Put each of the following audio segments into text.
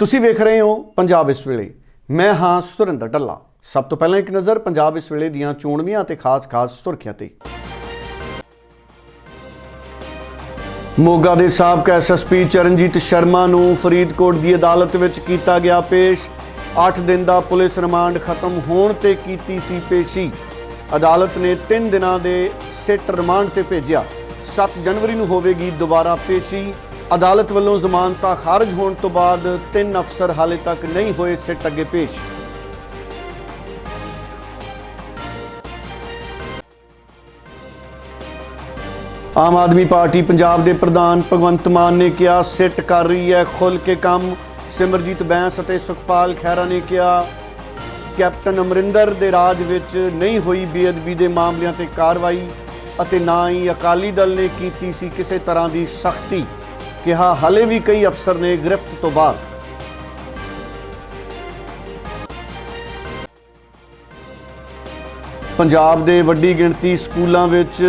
ਤੁਸੀਂ ਵੇਖ ਰਹੇ ਹੋ ਪੰਜਾਬ ਇਸ ਵੇਲੇ। ਮੈਂ ਹਾਂ ਸੁਰਿੰਦਰ ਢੱਲਾ। ਸਭ ਤੋਂ ਪਹਿਲਾਂ ਇੱਕ ਨਜ਼ਰ ਪੰਜਾਬ ਇਸ ਵੇਲੇ ਦੀਆਂ ਚੋਣਵੀਆਂ ਤੇ ਖਾਸ-ਖਾਸ ਸੁਰਖੀਆਂ ਤੇ। ਮੋਗਾ ਦੇ ਸਾਬਕਾ ਐਸਐਸਪੀ ਚਰਨਜੀਤ ਸ਼ਰਮਾ ਨੂੰ ਫਰੀਦਕੋਟ ਦੀ ਅਦਾਲਤ ਵਿੱਚ ਕੀਤਾ ਗਿਆ ਪੇਸ਼। 8 ਦਿਨ ਦਾ ਪੁਲਿਸ ਰਿਮਾਂਡ ਖਤਮ ਹੋਣ ਤੇ ਕੀਤੀ ਸੀ ਪੇਸ਼ੀ। ਅਦਾਲਤ ਨੇ 3 ਦਿਨਾਂ ਦੇ ਸਿੱਟ ਰਿਮਾਂਡ ਤੇ ਭੇਜਿਆ। 7 ਜਨਵਰੀ ਨੂੰ ਹੋਵੇਗੀ ਦੁਬਾਰਾ ਪੇਸ਼ੀ। ਅਦਾਲਤ ਵੱਲੋਂ ਜ਼ਮਾਨਤਾਂ ਖਾਰਜ ਹੋਣ ਤੋਂ ਬਾਅਦ ਤਿੰਨ ਅਫਸਰ ਹਾਲੇ ਤੱਕ ਨਹੀਂ ਹੋਏ ਸਿੱਟ ਅੱਗੇ ਪੇਸ਼। ਆਮ ਆਦਮੀ ਪਾਰਟੀ ਪੰਜਾਬ ਦੇ ਪ੍ਰਧਾਨ ਭਗਵੰਤ ਮਾਨ ਨੇ ਕਿਹਾ, ਸਿੱਟ ਕਰ ਰਹੀ ਹੈ ਖੁੱਲ ਕੇ ਕੰਮ। ਸਿਮਰਜੀਤ ਬੈਂਸ ਅਤੇ ਸੁਖਪਾਲ ਖਹਿਰਾ ਨੇ ਕਿਹਾ, ਕੈਪਟਨ ਅਮਰਿੰਦਰ ਦੇ ਰਾਜ ਵਿੱਚ ਨਹੀਂ ਹੋਈ ਬੇਅਦਬੀ ਦੇ ਮਾਮਲਿਆਂ ਤੇ ਕਾਰਵਾਈ ਅਤੇ ਨਾ ਹੀ ਅਕਾਲੀ ਦਲ ਨੇ ਕੀਤੀ ਸੀ ਕਿਸੇ ਤਰ੍ਹਾਂ ਦੀ ਸਖਤੀ। ਕਿਹਾ, ਹਲੇ ਵੀ ਕਈ ਅਫਸਰ ਨੇ ਗ੍ਰਿਫਤ ਤੋਂ ਬਾਅਦ। ਪੰਜਾਬ ਦੇ ਵੱਡੀ ਗਿਣਤੀ ਸਕੂਲਾਂ ਵਿੱਚ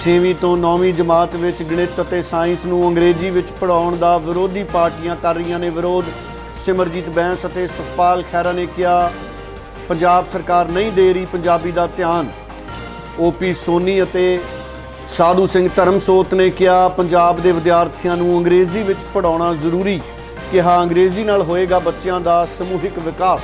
6ਵੀਂ ਤੋਂ 9ਵੀਂ ਜਮਾਤ ਵਿੱਚ ਗਣਿਤ ਅਤੇ ਸਾਇੰਸ ਨੂੰ ਅੰਗਰੇਜ਼ੀ ਵਿੱਚ ਪੜ੍ਹਾਉਣ ਦਾ ਵਿਰੋਧੀ ਪਾਰਟੀਆਂ ਕਰ ਰਹੀਆਂ ਨੇ ਵਿਰੋਧ। ਸਿਮਰਜੀਤ ਬੈਂਸ ਅਤੇ ਸੁਖਪਾਲ ਖਹਿਰਾ ਨੇ ਕਿਹਾ, ਪੰਜਾਬ ਸਰਕਾਰ ਨਹੀਂ ਦੇ ਰਹੀ ਪੰਜਾਬੀ ਦਾ ਧਿਆਨ। ਓਪੀ ਸੋਨੀ ਅਤੇ ਸਾਧੂ ਸਿੰਘ ਧਰਮਸੋਤ ਨੇ ਕਿਹਾ, ਪੰਜਾਬ ਦੇ ਵਿਦਿਆਰਥੀਆਂ ਨੂੰ ਅੰਗਰੇਜ਼ੀ ਵਿੱਚ ਪੜ੍ਹਾਉਣਾ ਜ਼ਰੂਰੀ। ਕਿਹਾ, ਅੰਗਰੇਜ਼ੀ ਨਾਲ ਹੋਏਗਾ ਬੱਚਿਆਂ ਦਾ ਸਮੂਹਿਕ ਵਿਕਾਸ।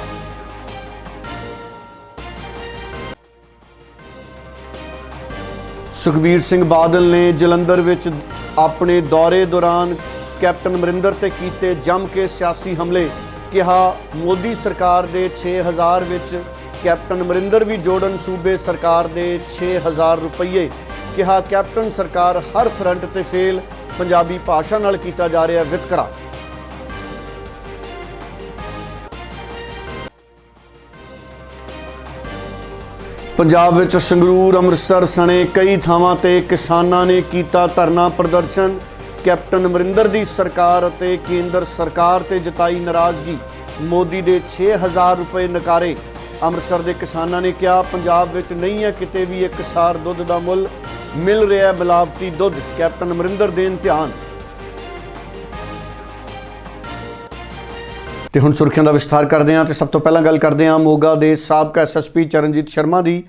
ਸੁਖਬੀਰ ਸਿੰਘ ਬਾਦਲ ਨੇ ਜਲੰਧਰ ਵਿੱਚ ਆਪਣੇ ਦੌਰੇ ਦੌਰਾਨ ਕੈਪਟਨ ਅਮਰਿੰਦਰ ਤੇ ਕੀਤੇ ਜੰਮ ਕੇ ਸਿਆਸੀ ਹਮਲੇ। ਕਿਹਾ, ਮੋਦੀ ਸਰਕਾਰ ਦੇ 6000 ਵਿੱਚ ਕੈਪਟਨ ਅਮਰਿੰਦਰ ਵੀ ਜੋੜਨ, ਸੂਬੇ ਸਰਕਾਰ ਦੇ 6000 ਰੁਪਏ ਕਿਹਾ, ਕੈਪਟਨ ਸਰਕਾਰ ਹਰ ਫਰੰਟ ਤੇ ਫੇਲ, ਪੰਜਾਬੀ ਭਾਸ਼ਾ ਨਾਲ ਕੀਤਾ ਜਾ ਰਿਹਾ ਵਿਤਕਰਾ। ਪੰਜਾਬ ਵਿੱਚ ਸੰਗਰੂਰ, ਅੰਮ੍ਰਿਤਸਰ ਸਣੇ ਕਈ ਥਾਵਾਂ ਤੇ ਕਿਸਾਨਾਂ ਨੇ ਕੀਤਾ ਧਰਨਾ ਪ੍ਰਦਰਸ਼ਨ। ਕੈਪਟਨ ਅਮਰਿੰਦਰ ਦੀ ਸਰਕਾਰ ਅਤੇ ਕੇਂਦਰ ਸਰਕਾਰ ਤੇ ਜਤਾਈ ਨਾਰਾਜ਼ਗੀ। ਮੋਦੀ ਦੇ 6000 ਰੁਪਏ ਨਕਾਰੇ। ਅੰਮ੍ਰਿਤਸਰ ਦੇ ਕਿਸਾਨਾਂ ਨੇ ਕਿਹਾ, ਪੰਜਾਬ ਵਿੱਚ ਨਹੀਂ ਹੈ ਕਿਤੇ ਵੀ ਇੱਕ ਸਾਰ ਦੁੱਧ ਦਾ ਮੁੱਲ। ਮਿਲ ਰਿਹਾ ਹੈ ਮਿਲਾਵਟੀ ਦੁੱਧ, ਕੈਪਟਨ ਅਮਰਿੰਦਰ ਦੇਣ ਧਿਆਨ ਤੇ ਹੁਣ ਸੁਰਖੀਆਂ ਦਾ ਵਿਸਥਾਰ ਕਰਦੇ ਹਾਂ ਤੇ ਸਭ ਤੋਂ ਪਹਿਲਾਂ ਗੱਲ ਕਰਦੇ ਹਾਂ ਮੋਗਾ ਦੇ ਸਾਬਕਾ ਐਸਐਸਪੀ ਚਰਨਜੀਤ ਸ਼ਰਮਾ ਦੀ,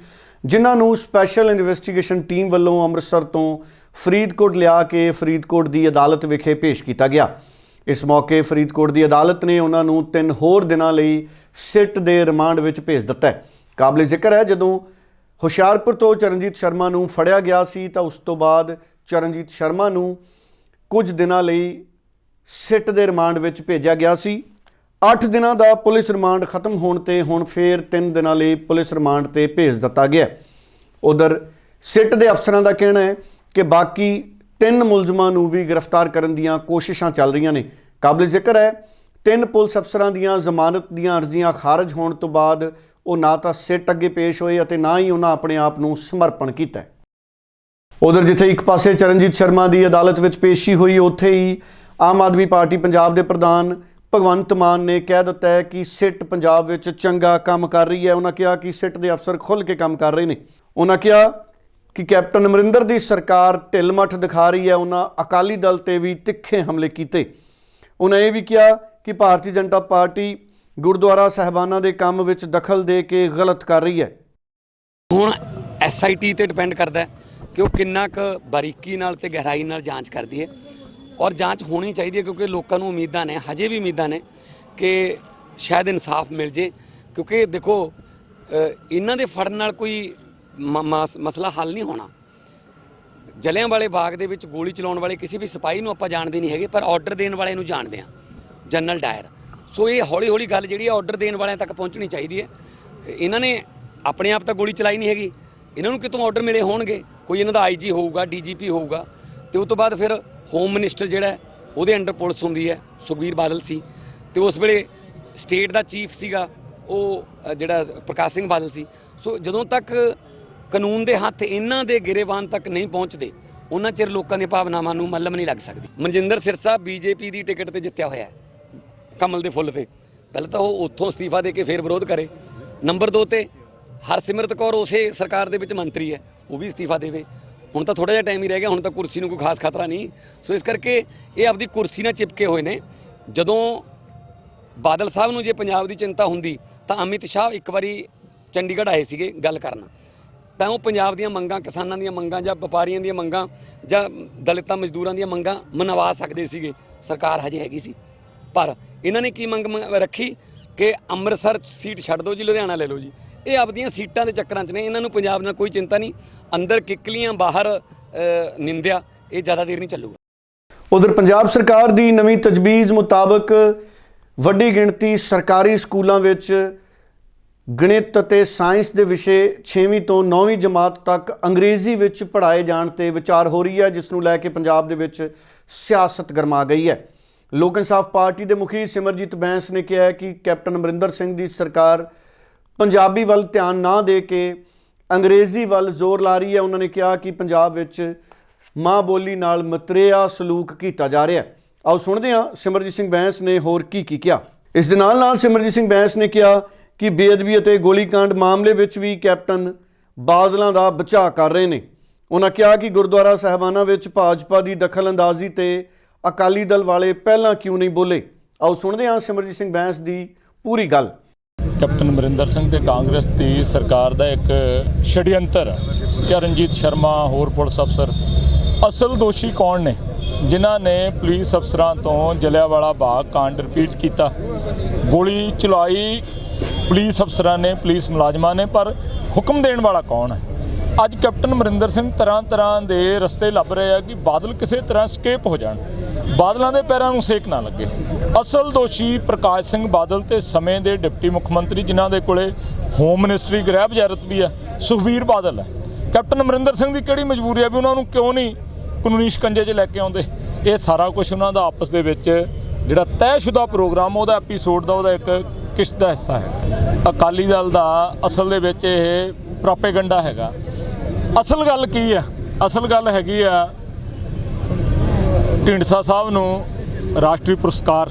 ਜਿਨ੍ਹਾਂ ਨੂੰ ਸਪੈਸ਼ਲ ਇਨਵੈਸਟੀਗੇਸ਼ਨ ਟੀਮ ਵੱਲੋਂ ਅੰਮ੍ਰਿਤਸਰ ਤੋਂ ਫਰੀਦਕੋਟ ਲਿਆ ਕੇ ਫਰੀਦਕੋਟ ਦੀ ਅਦਾਲਤ ਵਿਖੇ ਪੇਸ਼ ਕੀਤਾ ਗਿਆ। ਇਸ ਮੌਕੇ ਫਰੀਦਕੋਟ ਦੀ ਅਦਾਲਤ ਨੇ ਉਹਨਾਂ ਨੂੰ ਤਿੰਨ ਹੋਰ ਦਿਨਾਂ ਲਈ ਸਿੱਟ ਦੇ ਰਿਮਾਂਡ ਵਿੱਚ ਭੇਜ ਦਿੱਤਾ ਹੈ। ਕਾਬਲੇ ਜ਼ਿਕਰ ਹੈ ਜਦੋਂ ਹੁਸ਼ਿਆਰਪੁਰ ਤੋਂ ਚਰਨਜੀਤ ਸ਼ਰਮਾ ਨੂੰ ਫੜਿਆ ਗਿਆ ਸੀ ਤਾਂ ਉਸ ਤੋਂ ਬਾਅਦ ਚਰਨਜੀਤ ਸ਼ਰਮਾ ਨੂੰ ਕੁਝ ਦਿਨਾਂ ਲਈ ਸਿੱਟ ਦੇ ਰਿਮਾਂਡ ਵਿੱਚ ਭੇਜਿਆ ਗਿਆ ਸੀ। 8 ਦਿਨਾਂ ਦਾ ਪੁਲਿਸ ਰਿਮਾਂਡ ਖਤਮ ਹੋਣ ਤੇ ਹੁਣ ਫੇਰ 3 ਦਿਨਾਂ ਲਈ ਪੁਲਿਸ ਰਿਮਾਂਡ ਤੇ ਭੇਜ ਦਿੱਤਾ ਗਿਆ। ਉਧਰ ਸਿੱਟ ਦੇ ਅਫਸਰਾਂ ਦਾ ਕਹਿਣਾ ਹੈ ਕਿ ਬਾਕੀ ਤਿੰਨ ਮੁਲਜ਼ਮਾਂ ਨੂੰ ਵੀ ਗ੍ਰਿਫਤਾਰ ਕਰਨ ਦੀਆਂ ਕੋਸ਼ਿਸ਼ਾਂ ਚੱਲ ਰਹੀਆਂ ਨੇ। ਕਾਬਲੇ ਜ਼ਿਕਰ ਹੈ, ਤਿੰਨ ਪੁਲਿਸ ਅਫਸਰਾਂ ਦੀਆਂ ਜ਼ਮਾਨਤ ਦੀਆਂ ਅਰਜ਼ੀਆਂ ਖਾਰਜ ਹੋਣ ਤੋਂ ਬਾਅਦ ਉਹ ਨਾ ਤਾਂ ਸਿੱਟ ਅੱਗੇ ਪੇਸ਼ ਹੋਏ ਅਤੇ ਨਾ ਹੀ ਉਹਨਾਂ ਆਪਣੇ ਆਪ ਨੂੰ ਸਮਰਪਣ ਕੀਤਾ ਹੈ। ਉਧਰ ਜਿੱਥੇ ਇੱਕ ਪਾਸੇ ਚਰਨਜੀਤ ਸ਼ਰਮਾ ਦੀ ਅਦਾਲਤ ਵਿੱਚ ਪੇਸ਼ੀ ਹੋਈ, ਉੱਥੇ ਹੀ ਆਮ ਆਦਮੀ ਪਾਰਟੀ ਪੰਜਾਬ ਦੇ ਪ੍ਰਧਾਨ ਭਗਵੰਤ ਮਾਨ ਨੇ ਕਹਿ ਦਿੱਤਾ ਹੈ ਕਿ ਸਿੱਟ ਪੰਜਾਬ ਵਿੱਚ ਚੰਗਾ ਕੰਮ ਕਰ ਰਹੀ ਹੈ। ਉਹਨਾਂ ਕਿਹਾ ਕਿ ਸਿੱਟ ਦੇ ਅਫਸਰ ਖੁੱਲ੍ਹ ਕੇ ਕੰਮ ਕਰ ਰਹੇ ਨੇ। ਉਹਨਾਂ ਕਿਹਾ ਕਿ ਕੈਪਟਨ ਅਮਰਿੰਦਰ ਦੀ ਸਰਕਾਰ ਢਿੱਲ-ਮੱਠ ਦਿਖਾ ਰਹੀ ਹੈ। ਉਹਨਾਂ ਅਕਾਲੀ ਦਲ ਤੇ ਵੀ ਤਿੱਖੇ ਹਮਲੇ ਕੀਤੇ। ਉਹਨਾਂ ਇਹ ਵੀ ਕਿਹਾ ਕਿ ਭਾਰਤੀ ਜਨਤਾ ਪਾਰਟੀ ਗੁਰਦੁਆਰਾ ਸਾਹਿਬਾਨਾਂ ਦੇ ਕੰਮ ਵਿੱਚ ਦਖਲ ਦੇ ਕੇ ਗਲਤ ਕਰ ਰਹੀ ਹੈ। ਹੁਣ ਐਸਆਈਟੀ ਤੇ ਡਿਪੈਂਡ ਕਰਦਾ ਹੈ ਕਿ ਉਹ ਕਿੰਨਾ ਕੁ ਬਾਰੀਕੀ ਨਾਲ ਤੇ ਗਹਿਰਾਈ ਨਾਲ ਜਾਂਚ ਕਰਦੀ ਹੈ। ਔਰ ਜਾਂਚ ਹੋਣੀ ਚਾਹੀਦੀ ਹੈ ਕਿਉਂਕਿ ਲੋਕਾਂ ਨੂੰ ਉਮੀਦਾਂ ਨੇ, ਹਜੇ ਵੀ ਉਮੀਦਾਂ ਨੇ ਕਿ ਸ਼ਾਇਦ ਇਨਸਾਫ ਮਿਲ ਜੇ। ਕਿਉਂਕਿ ਦੇਖੋ ਇਹਨਾਂ ਦੇ ਫੜਨ ਨਾਲ ਕੋਈ ਮ- ਮਸ- ਮਸਲਾ ਹੱਲ ਨਹੀਂ ਹੋਣਾ। ਜਲਿਆਂ ਵਾਲੇ ਬਾਗ ਦੇ ਵਿੱਚ ਗੋਲੀ ਚਲਾਉਣ ਵਾਲੇ ਕਿਸੇ ਵੀ ਸਿਪਾਹੀ ਨੂੰ ਆਪਾਂ ਜਾਣਦੇ ਨਹੀਂ ਹੈਗੇ, ਪਰ ਆਰਡਰ ਦੇਣ ਵਾਲੇ ਨੂੰ ਜਾਣਦੇ ਆ ਜਨਰਲ ਡਾਇਰ। ਸੋ ਇਹ ਹੌਲੀ ਹੌਲੀ ਗੱਲ ਜਿਹੜੀ ਹੈ ਆਰਡਰ ਦੇਣ ਵਾਲਿਆਂ ਤੱਕ ਪਹੁੰਚਣੀ ਚਾਹੀਦੀ ਹੈ। ਇਹਨਾਂ ਨੇ ਆਪਣੇ ਆਪ ਤਾਂ ਗੋਲੀ ਚਲਾਈ ਨਹੀਂ ਹੈਗੀ। ਇਹਨਾਂ ਨੂੰ ਕਿਤੋਂ ਆਰਡਰ ਮਿਲੇ ਹੋਣਗੇ? ਕੋਈ ਇਹਨਾਂ ਦਾ ਆਈਜੀ ਹੋਊਗਾ ਡੀਜੀਪੀ ਹੋਊਗਾ। ਤੇ ਉਸ ਤੋਂ ਬਾਅਦ ਫਿਰ ਹੋਮ ਮਿਨਿਸਟਰ ਜਿਹੜਾ ਉਹਦੇ ਅੰਡਰ ਪੁਲਿਸ ਹੁੰਦੀ ਹੈ, ਸੁਖਬੀਰ ਬਾਦਲ ਸੀ। ਤੇ ਉਸ ਵੇਲੇ ਸਟੇਟ ਦਾ ਚੀਫ ਸੀਗਾ, ਉਹ ਜਿਹੜਾ ਪ੍ਰਕਾਸ਼ ਸਿੰਘ ਬਾਦਲ ਸੀ। ਸੋ ਜਦੋਂ ਤੱਕ ਕਾਨੂੰਨ ਦੇ ਹੱਥ ਇਹਨਾਂ ਦੇ ਗਿਰੇਵਾਨ ਤੱਕ ਨਹੀਂ ਪਹੁੰਚਦੇ, ਉਹਨਾਂ ਚਿਰ ਲੋਕਾਂ ਦੀਆਂ ਭਾਵਨਾਵਾਂ ਨੂੰ ਮੱਲਮ ਨਹੀਂ ਲੱਗ ਸਕਦੀ। ਮਨਜਿੰਦਰ ਸਿਰਸਾ ਬੀਜੇਪੀ ਦੀ ਟਿਕਟ ਤੇ ਜਿੱਤਿਆ ਹੋਇਆ ਹੈ। ਕਮਲ ਦੇ ਫੁੱਲ ਤੇ। ਪਹਿਲਾਂ ਤਾਂ ਉਹ ਉੱਥੋਂ ਅਸਤੀਫਾ ਦੇ ਕੇ ਫੇਰ ਵਿਰੋਧ ਕਰੇ। ਨੰਬਰ 2 ਤੇ ਹਰਸਿਮਰਤ ਕੌਰ ਉਸੇ ਸਰਕਾਰ ਦੇ ਵਿੱਚ ਮੰਤਰੀ ਹੈ, ਉਹ ਵੀ ਅਸਤੀਫਾ ਦੇਵੇ। ਹੁਣ ਤਾਂ ਥੋੜਾ ਜਿਹਾ ਟਾਈਮ ਹੀ ਰਹਿ ਗਿਆ, ਹੁਣ ਤਾਂ ਕੁਰਸੀ ਨੂੰ ਕੋਈ ਖਾਸ ਖਤਰਾ ਨਹੀਂ। ਸੋ ਇਸ ਕਰਕੇ ਇਹ ਆਪਦੀ ਕੁਰਸੀ ਨਾਲ ਚਿਪਕੇ ਹੋਏ ਨੇ। ਜਦੋਂ ਬਾਦਲ ਸਾਹਿਬ ਨੂੰ ਜੇ ਪੰਜਾਬ ਦੀ ਚਿੰਤਾ ਹੁੰਦੀ, ਤਾਂ ਅਮਿਤ ਸ਼ਾਹ ਇੱਕ ਵਾਰੀ ਚੰਡੀਗੜ੍ਹ ਆਏ ਸੀਗੇ ਗੱਲ ਕਰਨ। ਤਾਂ ਉਹ ਪੰਜਾਬ ਦੀਆਂ ਮੰਗਾਂ, ਕਿਸਾਨਾਂ ਦੀਆਂ ਮੰਗਾਂ ਜਾਂ ਵਪਾਰੀਆਂ ਦੀਆਂ ਮੰਗਾਂ ਜਾਂ ਦਲਿਤਾਂ ਮਜ਼ਦੂਰਾਂ ਦੀਆਂ ਮੰਗਾਂ ਮਨਵਾ ਸਕਦੇ ਸੀਗੇ। ਸਰਕਾਰ ਹਜੇ ਹੈਗੀ ਸੀ। ਪਰ ਇਹਨਾਂ ਨੇ ਕੀ ਮੰਗ ਮੰਗ- ਰੱਖੀ? ਕਿ ਅੰਮ੍ਰਿਤਸਰ ਸੀਟ ਛੱਡ ਦਿਓ ਜੀ, ਲੁਧਿਆਣਾ ਲੈ ਲਓ ਜੀ। ਇਹ ਆਪਦੀਆਂ ਸੀਟਾਂ ਦੇ ਚੱਕਰਾਂ 'ਚ ਨੇ, ਇਹਨਾਂ ਨੂੰ ਪੰਜਾਬ ਨਾਲ ਕੋਈ ਚਿੰਤਾ ਨਹੀਂ। ਅੰਦਰ ਕਿੱਕਲੀਆਂ, ਬਾਹਰ ਨਿੰਦਿਆ, ਇਹ ਜ਼ਿਆਦਾ ਦੇਰ ਨਹੀਂ ਚੱਲੂਗਾ। ਉਧਰ ਪੰਜਾਬ ਸਰਕਾਰ ਦੀ ਨਵੀਂ ਤਜਵੀਜ਼ ਮੁਤਾਬਕ ਵੱਡੀ ਗਿਣਤੀ ਸਰਕਾਰੀ ਸਕੂਲਾਂ ਵਿੱਚ ਗਣਿਤ ਅਤੇ ਸਾਇੰਸ ਦੇ ਵਿਸ਼ੇ 6ਵੀਂ ਤੋਂ 9ਵੀਂ ਜਮਾਤ ਤੱਕ ਅੰਗਰੇਜ਼ੀ ਵਿੱਚ ਪੜ੍ਹਾਏ ਜਾਣ ਤੇ ਵਿਚਾਰ ਹੋ ਰਹੀ ਹੈ, ਜਿਸ ਨੂੰ ਲੈ ਕੇ ਪੰਜਾਬ ਦੇ ਵਿੱਚ ਸਿਆਸਤ ਗਰਮਾ ਗਈ ਹੈ। ਲੋਕ ਇਨਸਾਫ ਪਾਰਟੀ ਦੇ ਮੁਖੀ ਸਿਮਰਜੀਤ ਬੈਂਸ ਨੇ ਕਿਹਾ ਕਿ ਕੈਪਟਨ ਅਮਰਿੰਦਰ ਸਿੰਘ ਦੀ ਸਰਕਾਰ ਪੰਜਾਬੀ ਵੱਲ ਧਿਆਨ ਨਾ ਦੇ ਕੇ ਅੰਗਰੇਜ਼ੀ ਵੱਲ ਜ਼ੋਰ ਲਾ ਰਹੀ ਹੈ। ਉਹਨਾਂ ਨੇ ਕਿਹਾ ਕਿ ਪੰਜਾਬ ਵਿੱਚ ਮਾਂ ਬੋਲੀ ਨਾਲ ਮਤਰੇਆ ਸਲੂਕ ਕੀਤਾ ਜਾ ਰਿਹਾ ਹੈ। ਆਓ ਸੁਣਦੇ ਹਾਂ ਸਿਮਰਜੀਤ ਸਿੰਘ ਬੈਂਸ ਨੇ ਹੋਰ ਕੀ ਕੀ ਕਿਹਾ। ਇਸ ਦੇ ਨਾਲ ਨਾਲ ਸਿਮਰਜੀਤ ਸਿੰਘ ਬੈਂਸ ਨੇ ਕਿਹਾ ਕਿ ਬੇਅਦਬੀ ਅਤੇ ਗੋਲੀकांड ਮਾਮਲੇ ਵਿੱਚ ਵੀ ਕੈਪਟਨ ਬਾਦਲਾਂ ਦਾ ਬਚਾਅ ਕਰ ਰਹੇ ਨੇ। ਉਹਨਾਂ ਕਿਹਾ ਕਿ ਗੁਰਦੁਆਰਾ ਸਾਹਿਬਾਨਾਂ ਵਿੱਚ ਭਾਜਪਾ ਦੀ ਦਖਲਅੰਦਾਜ਼ੀ ਤੇ ਅਕਾਲੀ ਦਲ ਵਾਲੇ ਪਹਿਲਾਂ ਕਿਉਂ ਨਹੀਂ ਬੋਲੇ? ਆਓ ਸੁਣਦੇ ਹਾਂ ਸਿਮਰਜੀਤ ਸਿੰਘ ਬੈਂਸ ਦੀ ਪੂਰੀ ਗੱਲ। ਕੈਪਟਨ ਅਮਰਿੰਦਰ ਸਿੰਘ ਤੇ ਕਾਂਗਰਸ ਦੀ ਸਰਕਾਰ ਦਾ ਇੱਕ ਛੜਯੰਤਰ ਚਰਨਜੀਤ ਸ਼ਰਮਾ, ਹੋਰ ਪੁਲਿਸ ਅਫਸਰ। ਅਸਲ ਦੋਸ਼ੀ ਕੌਣ ਨੇ? ਜਿਨ੍ਹਾਂ ਨੇ ਪੁਲਿਸ ਅਫਸਰਾਂ ਤੋਂ ਜਲਿਆਂਵਾਲਾ ਬਾਗ ਕਾਂਡ ਰਿਪੀਟ ਕੀਤਾ। ਗੋਲੀ ਚਲਾਈ ਪੁਲਿਸ ਅਫਸਰਾਂ ਨੇ, ਪੁਲਿਸ ਮੁਲਾਜ਼ਮਾਂ ਨੇ, ਪਰ ਹੁਕਮ ਦੇਣ ਵਾਲਾ ਕੌਣ ਹੈ? ਅੱਜ ਕੈਪਟਨ ਅਮਰਿੰਦਰ ਸਿੰਘ ਤਰ੍ਹਾਂ ਤਰ੍ਹਾਂ ਦੇ ਰਸਤੇ ਲੱਭ ਰਹੇ ਆ ਕਿ ਬਾਦਲ ਕਿਸੇ ਤਰ੍ਹਾਂ ਸਕੇਪ ਹੋ ਜਾਣ। ਬਾਦਲਾਂ ਦੇ ਪੈਰਾਂ ਨੂੰ ਸੇਕ ਨਾ ਲੱਗੇ। ਅਸਲ ਦੋਸ਼ੀ ਪ੍ਰਕਾਸ਼ ਸਿੰਘ ਬਾਦਲ ਤੇ ਸਮੇਂ ਦੇ ਡਿਪਟੀ ਮੁੱਖ ਮੰਤਰੀ ਜਿਨ੍ਹਾਂ ਦੇ ਕੋਲੇ ਹੋਮ ਮਿਨਿਸਟਰੀ ਗ੍ਰਹਿ ਬਜ਼ਾਰਤ ਵੀ ਹੈ, ਸੁਖਬੀਰ ਬਾਦਲ ਹੈ। ਕੈਪਟਨ ਅਮਰਿੰਦਰ ਸਿੰਘ ਦੀ ਕਿਹੜੀ ਮਜਬੂਰੀ ਹੈ ਵੀ ਉਹਨਾਂ ਨੂੰ ਕਿਉਂ ਨਹੀਂ ਕਾਨੂੰਨੀ ਸ਼ਿਕੰਜੇ 'ਚ ਲੈ ਕੇ ਆਉਂਦੇ? ਇਹ ਸਾਰਾ ਕੁਝ ਉਹਨਾਂ ਦਾ ਆਪਸ ਦੇ ਵਿੱਚ ਜਿਹੜਾ ਤੈਅਸ਼ੁਦਾ ਪ੍ਰੋਗਰਾਮ, ਉਹਦਾ ਐਪੀਸੋਡ ਦਾ, ਉਹਦਾ ਇੱਕ ਕਿਸ਼ਤ ਦਾ ਹਿੱਸਾ ਹੈ ਅਕਾਲੀ ਦਲ ਦਾ ਅਸਲ ਦੇ ਵਿੱਚ ਇਹ ਪ੍ਰੋਪੇਗੈਂਡਾ ਹੈਗਾ। ਅਸਲ ਗੱਲ ਕੀ ਆ ਅਸਲ ਗੱਲ ਹੈਗੀ ਆ ਢੀਂਡਸਾ ਸਾਹਿਬ ਨੂੰ ਰਾਸ਼ਟਰੀ ਪੁਰਸਕਾਰ।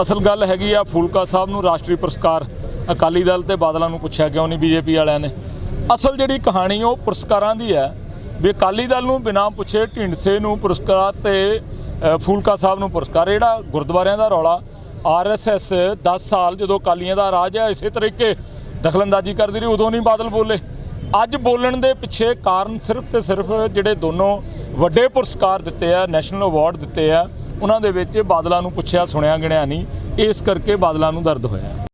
ਅਸਲ ਗੱਲ ਹੈਗੀ ਆ, ਫੂਲਕਾ ਸਾਹਿਬ ਨੂੰ ਰਾਸ਼ਟਰੀ ਪੁਰਸਕਾਰ। ਅਕਾਲੀ ਦਲ ਤੇ ਬਾਦਲਾਂ ਨੂੰ ਪੁੱਛਿਆ ਕਿਉਂ ਨਹੀਂ, ਬੀਜੇਪੀ ਵਾਲਿਆਂ ਨੇ। ਅਸਲ ਜਿਹੜੀ ਕਹਾਣੀ ਉਹ ਪੁਰਸਕਾਰਾਂ ਦੀ ਹੈ। ਵੀ ਅਕਾਲੀ ਦਲ ਨੂੰ ਬਿਨਾਂ ਪੁੱਛੇ ਢੀਂਡਸੇ ਨੂੰ ਪੁਰਸਕਾਰ ਤੇ ਫੂਲਕਾ ਸਾਹਿਬ ਨੂੰ ਪੁਰਸਕਾਰ। ਜਿਹੜਾ ਗੁਰਦੁਆਰਿਆਂ ਦਾ ਰੌਲਾ ਆਰਐਸਐਸ 10 ਸਾਲ ਜਦੋਂ ਅਕਾਲੀਆਂ ਦਾ ਰਾਜ ਹੈ, ਇਸੇ ਤਰੀਕੇ ਦਖਲਅੰਦਾਜ਼ੀ ਕਰਦੀ ਰਹੀ, ਉਦੋਂ ਨਹੀਂ ਬਾਦਲ ਬੋਲੇ। ਅੱਜ ਬੋਲਣ ਦੇ ਪਿੱਛੇ ਕਾਰਨ ਸਿਰਫ ਤੇ ਸਿਰਫ ਜਿਹੜੇ ਦੋਨੋਂ ਵੱਡੇ ਪੁਰਸਕਾਰ ਦਿੱਤੇ ਆ, ਨੈਸ਼ਨਲ ਅਵਾਰਡ ਦਿੱਤੇ ਆ। ਉਹਨਾਂ ਦੇ ਵਿੱਚ ਬਾਦਲਾਂ ਨੂੰ ਪੁੱਛਿਆ, ਸੁਣਿਆ, ਗਿਣਿਆ ਨਹੀਂ। ਇਸ ਕਰਕੇ ਬਾਦਲਾਂ ਨੂੰ ਦਰਦ ਹੋਇਆ।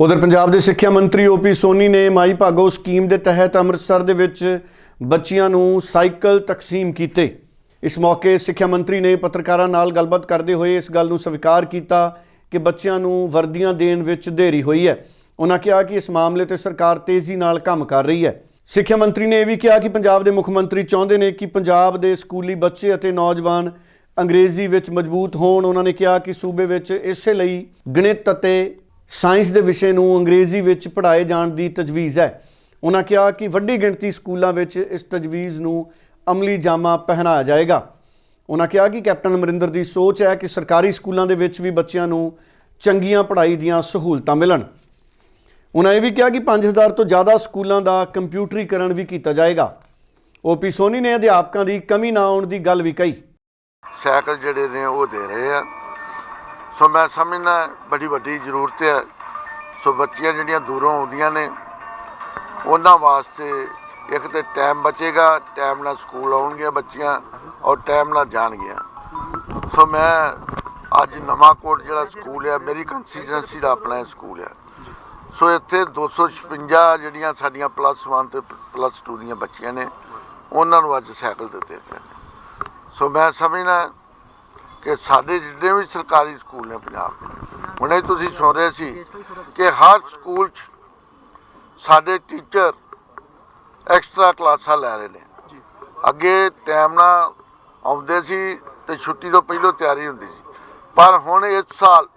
ਉਧਰ ਪੰਜਾਬ ਦੇ ਸਿੱਖਿਆ ਮੰਤਰੀ ਓਪੀ ਸੋਨੀ ਨੇ ਮਾਈ ਭਾਗੋ ਸਕੀਮ ਦੇ ਤਹਿਤ ਅੰਮ੍ਰਿਤਸਰ ਦੇ ਵਿੱਚ ਬੱਚਿਆਂ ਨੂੰ ਸਾਈਕਲ ਤਕਸੀਮ ਕੀਤੇ। ਇਸ ਮੌਕੇ ਸਿੱਖਿਆ ਮੰਤਰੀ ਨੇ ਪੱਤਰਕਾਰਾਂ ਨਾਲ ਗੱਲਬਾਤ ਕਰਦੇ ਹੋਏ ਇਸ ਗੱਲ ਨੂੰ ਸਵੀਕਾਰ ਕੀਤਾ ਕਿ ਬੱਚਿਆਂ ਨੂੰ ਵਰਦੀਆਂ ਦੇਣ ਵਿੱਚ ਦੇਰੀ ਹੋਈ ਹੈ। ਉਹਨਾਂ ਕਿਹਾ ਕਿ ਇਸ ਮਾਮਲੇ ਤੇ ਸਰਕਾਰ ਤੇਜ਼ੀ ਨਾਲ ਕੰਮ ਕਰ ਰਹੀ ਹੈ। ਸਿੱਖਿਆ ਮੰਤਰੀ ਨੇ ਇਹ ਵੀ ਕਿਹਾ ਕਿ ਪੰਜਾਬ ਦੇ ਮੁੱਖ ਮੰਤਰੀ ਚਾਹੁੰਦੇ ਨੇ ਕਿ ਪੰਜਾਬ ਦੇ ਸਕੂਲੀ ਬੱਚੇ ਅਤੇ ਨੌਜਵਾਨ ਅੰਗਰੇਜ਼ੀ ਵਿੱਚ ਮਜ਼ਬੂਤ ਹੋਣ। ਉਹਨਾਂ ਨੇ ਕਿਹਾ ਕਿ ਸੂਬੇ ਵਿੱਚ ਇਸੇ ਲਈ ਗਣਿਤ ਅਤੇ ਸਾਇੰਸ ਦੇ ਵਿਸ਼ੇ ਨੂੰ ਅੰਗਰੇਜ਼ੀ ਵਿੱਚ ਪੜ੍ਹਾਏ ਜਾਣ ਦੀ ਤਜਵੀਜ਼ ਹੈ। ਉਹਨਾਂ ਕਿਹਾ ਕਿ ਵੱਡੀ ਗਿਣਤੀ ਸਕੂਲਾਂ ਵਿੱਚ ਇਸ ਤਜਵੀਜ਼ ਨੂੰ ਅਮਲੀ ਜਾਮਾ ਪਹਿਨਾਇਆ ਜਾਏਗਾ। ਉਹਨਾਂ ਕਿਹਾ ਕਿ ਕੈਪਟਨ ਅਮਰਿੰਦਰ ਦੀ ਸੋਚ ਹੈ ਕਿ ਸਰਕਾਰੀ ਸਕੂਲਾਂ ਦੇ ਵਿੱਚ ਵੀ ਬੱਚਿਆਂ ਨੂੰ ਚੰਗੀਆਂ ਪੜ੍ਹਾਈ ਦੀਆਂ ਸਹੂਲਤਾਂ ਮਿਲਣ। ਉਹਨਾਂ ਇਹ ਵੀ ਕਿਹਾ ਕਿ 5000 ਤੋਂ ਜ਼ਿਆਦਾ ਸਕੂਲਾਂ ਦਾ ਕੰਪਿਊਟਰੀਕਰਨ ਵੀ ਕੀਤਾ ਜਾਏਗਾ। ਓਪੀ ਸੋਨੀ ਨੇ ਅਧਿਆਪਕਾਂ ਦੀ ਕਮੀ ਨਾ ਆਉਣ ਦੀ ਗੱਲ ਵੀ ਕਹੀ। ਸਾਈਕਲ ਜਿਹੜੇ ਨੇ ਉਹ ਦੇ ਰਹੇ ਆ। ਸੋ ਮੈਂ ਸਮਝਣਾ ਬੜੀ ਵੱਡੀ ਜ਼ਰੂਰਤ ਹੈ ਸੋ ਬੱਚੀਆਂ ਜਿਹੜੀਆਂ ਦੂਰੋਂ ਆਉਂਦੀਆਂ ਨੇ, ਉਹਨਾਂ ਵਾਸਤੇ ਇੱਕ ਤੇ ਟਾਈਮ ਬਚੇਗਾ, ਟਾਈਮ ਨਾਲ ਸਕੂਲ ਆਉਣਗੀਆਂ ਬੱਚੀਆਂ ਔਰ ਟਾਈਮ ਨਾਲ ਜਾਣਗੀਆਂ। ਸੋ ਮੈਂ ਅੱਜ ਨਵਾਂ ਕੋਟ ਜਿਹੜਾ ਸਕੂਲ ਹੈ ਮੇਰੀ ਕੰਸਟੀਚੁਐਂਸੀ ਦਾ ਆਪਣਾ ਸਕੂਲ ਹੈ ਸੋ ਇੱਥੇ 256 ਜਿਹੜੀਆਂ ਸਾਡੀਆਂ ਪਲੱਸ 1 ਤੇ ਪਲੱਸ 2 ਦੀਆਂ ਬੱਚੀਆਂ ਨੇ ਉਹਨਾਂ ਨੂੰ ਅੱਜ ਸਾਈਕਲ ਦਿੱਤੇ ਪਏ ਨੇ। ਸੋ ਮੈਂ ਸਮਝਦਾ ਕਿ ਸਾਡੇ ਜਿੰਨੇ ਵੀ ਸਰਕਾਰੀ ਸਕੂਲ ਨੇ ਪੰਜਾਬ ਦੇ ਹੁਣੇ ਤੁਸੀਂ ਸੁਣ ਰਹੇ ਸੀ ਕਿ ਹਰ ਸਕੂਲ 'ਚ ਸਾਡੇ ਟੀਚਰ ਐਕਸਟਰਾ ਕਲਾਸਾਂ ਲੈ ਰਹੇ ਨੇ। ਅੱਗੇ ਟਾਈਮ ਨਾਲ ਆਉਂਦੇ ਸੀ ਤੇ ਛੁੱਟੀ ਤੋਂ ਪਹਿਲਾਂ ਤਿਆਰੀ ਹੁੰਦੀ ਸੀ। ਪਰ ਹੁਣ ਇਸ ਸਾਲ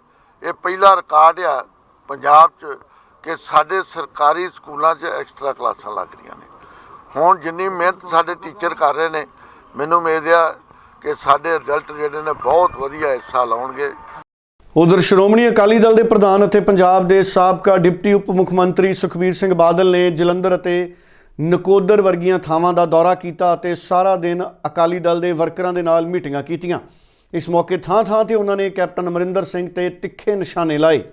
ਇਹ ਪਹਿਲਾ ਰਿਕਾਰਡ ਆ ਪੰਜਾਬ 'ਚ ਕਿ ਸਾਡੇ ਸਰਕਾਰੀ ਸਕੂਲਾਂ 'ਚ ਐਕਸਟਰਾ ਕਲਾਸਾਂ ਲੱਗ ਰਹੀਆਂ ਨੇ। ਹੁਣ ਜਿੰਨੀ ਮਿਹਨਤ ਸਾਡੇ ਟੀਚਰ ਕਰ ਰਹੇ ਨੇ, ਮੈਨੂੰ ਉਮੀਦ ਆ ਕਿ ਸਾਡੇ ਰਿਜ਼ਲਟ ਜਿਹੜੇ ਨੇ ਬਹੁਤ ਵਧੀਆ ਇਸ ਸਾਲ ਆਉਣਗੇ ਉਧਰ ਸ਼੍ਰੋਮਣੀ ਅਕਾਲੀ ਦਲ ਦੇ ਪ੍ਰਧਾਨ ਅਤੇ ਪੰਜਾਬ ਦੇ ਸਾਬਕਾ ਡਿਪਟੀ ਉਪ ਮੁੱਖ ਮੰਤਰੀ ਸੁਖਬੀਰ ਸਿੰਘ ਬਾਦਲ ਨੇ ਜਲੰਧਰ ਅਤੇ ਨਕੋਦਰ ਵਰਗੀਆਂ ਥਾਵਾਂ ਦਾ ਦੌਰਾ ਕੀਤਾ ਅਤੇ ਸਾਰਾ ਦਿਨ ਅਕਾਲੀ ਦਲ ਦੇ ਵਰਕਰਾਂ ਦੇ ਨਾਲ ਮੀਟਿੰਗਾਂ ਕੀਤੀਆਂ। ਇਸ ਮੌਕੇ ਥਾਂ-ਥਾਂ ਤੇ ਉਹਨਾਂ ਨੇ ਕੈਪਟਨ ਅਮਰਿੰਦਰ ਸਿੰਘ ਤੇ ਤਿੱਖੇ ਨਿਸ਼ਾਨੇ ਲਾਏ।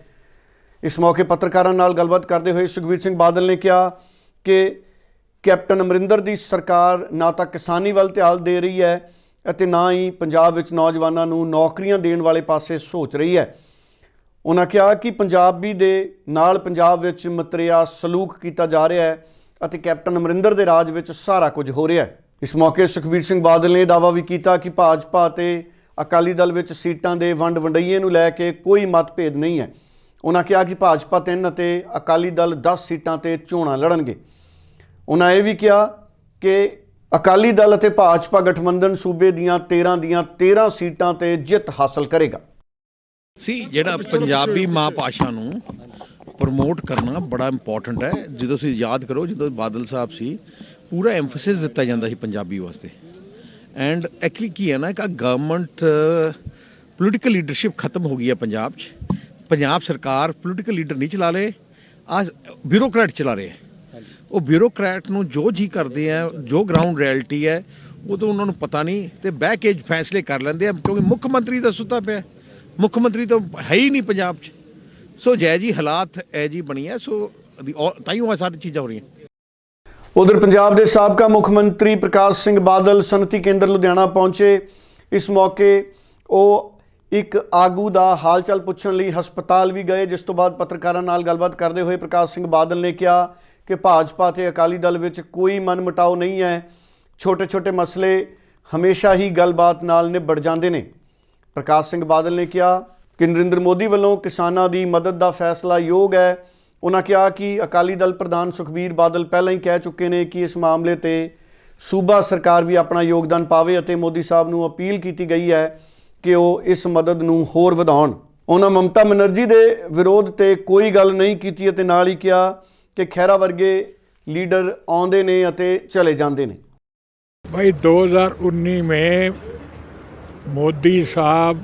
ਇਸ ਮੌਕੇ ਪੱਤਰਕਾਰਾਂ ਨਾਲ ਗੱਲਬਾਤ ਕਰਦੇ ਹੋਏ ਸੁਖਬੀਰ ਸਿੰਘ ਬਾਦਲ ਨੇ ਕਿਹਾ ਕਿ ਕੈਪਟਨ ਅਮਰਿੰਦਰ ਦੀ ਸਰਕਾਰ ਨਾ ਤਾਂ ਕਿਸਾਨੀ ਵੱਲ ਧਿਆਨ ਦੇ ਰਹੀ ਹੈ ਅਤੇ ਨਾ ਹੀ ਪੰਜਾਬ ਵਿੱਚ ਨੌਜਵਾਨਾਂ ਨੂੰ ਨੌਕਰੀਆਂ ਦੇਣ ਵਾਲੇ ਪਾਸੇ ਸੋਚ ਰਹੀ ਹੈ। ਉਹਨਾਂ ਕਿਹਾ ਕਿ ਪੰਜਾਬੀ ਦੇ ਨਾਲ ਪੰਜਾਬ ਵਿੱਚ ਮਤਰਿਆ ਸਲੂਕ ਕੀਤਾ ਜਾ ਰਿਹਾ ਹੈ ਅਤੇ ਕੈਪਟਨ ਅਮਰਿੰਦਰ ਦੇ ਰਾਜ ਵਿੱਚ ਸਾਰਾ ਕੁਝ ਹੋ ਰਿਹਾ ਹੈ। ਇਸ ਮੌਕੇ ਸੁਖਬੀਰ ਸਿੰਘ ਬਾਦਲ ਨੇ ਦਾਅਵਾ ਵੀ ਕੀਤਾ ਕਿ ਭਾਜਪਾ ਤੇ ਅਕਾਲੀ ਦਲ ਵਿੱਚ ਸੀਟਾਂ ਦੇ ਵੰਡ ਵੰਡਈਏ ਨੂੰ ਲੈ ਕੇ ਕੋਈ ਮਤਭੇਦ ਨਹੀਂ ਹੈ। ਉਹਨਾਂ ਕਿਹਾ ਕਿ ਭਾਜਪਾ 3 ਅਤੇ ਅਕਾਲੀ ਦਲ 10 ਸੀਟਾਂ ਤੇ ਚੋਣਾਂ ਲੜਨਗੇ। ਉਹਨਾਂ ਇਹ ਵੀ ਕਿਹਾ ਕਿ ਅਕਾਲੀ ਦਲ ਅਤੇ ਭਾਜਪਾ ਗਠਬੰਧਨ ਸੂਬੇ ਦੀਆਂ 13 ਦੀਆਂ 13 ਸੀਟਾਂ ਤੇ ਜਿੱਤ ਹਾਸਲ ਕਰੇਗਾ। ਸੀ, ਜਿਹੜਾ ਪੰਜਾਬੀ ਮਾਂ ਭਾਸ਼ਾ ਨੂੰ ਪ੍ਰਮੋਟ ਕਰਨਾ ਬੜਾ ਇੰਪੋਰਟੈਂਟ ਹੈ। ਜਦੋਂ ਤੁਸੀਂ ਯਾਦ ਕਰੋ, ਜਦੋਂ ਬਾਦਲ ਸਾਹਿਬ ਸੀ, ਪੂਰਾ ਐਮਫੈਸਿਸ ਦਿੱਤਾ ਜਾਂਦਾ ਸੀ ਪੰਜਾਬੀ ਵਾਸਤੇ। ਐਂਡ ਐਕਚੁਅਲੀ ਕੀ ਹੈ ਨਾ ਕਿ ਗਵਰਨਮੈਂਟ ਪੋਲੀਟੀਕਲ ਲੀਡਰਸ਼ਿਪ ਖਤਮ ਹੋ ਗਈ ਹੈ ਪੰਜਾਬ 'ਚ। ਪੰਜਾਬ ਸਰਕਾਰ ਪੋਲੀਟੀਕਲ ਲੀਡਰ ਨਹੀਂ ਚਲਾ ਰਹੇ, ਆ ਬਿਊਰੋਕਰੇਟ ਚਲਾ ਰਹੇ ਹੈ। ਉਹ ਬਿਊਰੋਕਰੇਟ ਨੂੰ ਜੋ ਜੀ ਕਰਦੇ ਆ, ਜੋ ਗਰਾਊਂਡ ਰਿਐਲਿਟੀ ਹੈ, ਉਹ ਤਾਂ ਉਹਨਾਂ ਨੂੰ ਪਤਾ ਨਹੀਂ ਤੇ ਬਹਿ ਕੇ ਫੈਸਲੇ ਕਰ ਲੈਂਦੇ ਆ, ਕਿਉਂਕਿ ਮੁੱਖ ਮੰਤਰੀ ਦਾ ਸੁੱਤਾ ਪਿਆ ਮੁੱਖ ਮੰਤਰੀ ਤਾਂ ਹੈ ਹੀ ਨਹੀਂ ਪੰਜਾਬ 'ਚ। ਸੋ ਜੈ ਜੀ ਹਾਲਾਤ ਐ ਜੀ ਬਣੀ ਹੈ, ਸੋ ਦੀ- ਔਰ ਤਾਈਓ ਇਹ ਸਾਰੀ ਚੀਜ਼ਾਂ ਹੋ ਰਹੀਆਂ। ਉਧਰ ਪੰਜਾਬ ਦੇ ਸਾਬਕਾ ਮੁੱਖ ਮੰਤਰੀ ਪ੍ਰਕਾਸ਼ ਸਿੰਘ ਬਾਦਲ ਸਨਅਤੀ ਕੇਂਦਰ ਲੁਧਿਆਣਾ ਪਹੁੰਚੇ। ਇਸ ਮੌਕੇ ਉਹ ਇੱਕ ਆਗੂ ਦਾ ਹਾਲਚਾਲ ਪੁੱਛਣ ਲਈ ਹਸਪਤਾਲ ਵੀ ਗਏ, ਜਿਸ ਤੋਂ ਬਾਅਦ ਪੱਤਰਕਾਰਾਂ ਨਾਲ ਗੱਲਬਾਤ ਕਰਦੇ ਹੋਏ ਪ੍ਰਕਾਸ਼ ਸਿੰਘ ਬਾਦਲ ਨੇ ਕਿਹਾ ਕਿ ਭਾਜਪਾ ਤੇ ਅਕਾਲੀ ਦਲ ਵਿੱਚ ਕੋਈ ਮਨਮਟਾਓ ਨਹੀਂ ਹੈ। ਛੋਟੇ-ਛੋਟੇ ਮਸਲੇ ਹਮੇਸ਼ਾ ਹੀ ਗੱਲਬਾਤ ਨਾਲ ਨਿਬੜ ਜਾਂਦੇ ਨੇ। ਪ੍ਰਕਾਸ਼ ਸਿੰਘ ਬਾਦਲ ਨੇ ਕਿਹਾ ਕਿ ਨਰਿੰਦਰ ਮੋਦੀ ਵੱਲੋਂ ਕਿਸਾਨਾਂ ਦੀ ਮਦਦ ਦਾ ਫੈਸਲਾ ਯੋਗ ਹੈ। ਉਹਨਾਂ ਕਿਹਾ ਕਿ ਅਕਾਲੀ ਦਲ ਪ੍ਰਧਾਨ ਸੁਖਬੀਰ ਬਾਦਲ ਪਹਿਲਾਂ ਹੀ ਕਹਿ ਚੁੱਕੇ ਨੇ ਕਿ ਇਸ ਮਾਮਲੇ ਤੇ ਸੂਬਾ ਸਰਕਾਰ ਵੀ ਆਪਣਾ ਯੋਗਦਾਨ ਪਾਵੇ ਅਤੇ ਮੋਦੀ ਸਾਹਿਬ ਨੂੰ ਅਪੀਲ ਕੀਤੀ ਗਈ ਹੈ ਕਿ ਉਹ ਇਸ ਮਦਦ ਨੂੰ ਹੋਰ ਵਧਾਉਣ ਉਹਨਾਂ ਮਮਤਾ ਬਨਰਜੀ ਦੇ ਵਿਰੋਧ ਤੇ ਕੋਈ ਗੱਲ ਨਹੀਂ ਕੀਤੀ ਅਤੇ ਨਾਲ ਹੀ ਕਿਹਾ ਕਿ ਖਹਿਰਾ ਵਰਗੇ ਲੀਡਰ ਆਉਂਦੇ ਨੇ ਅਤੇ ਚਲੇ ਜਾਂਦੇ ਨੇ भाई 2019 में मोदी साहब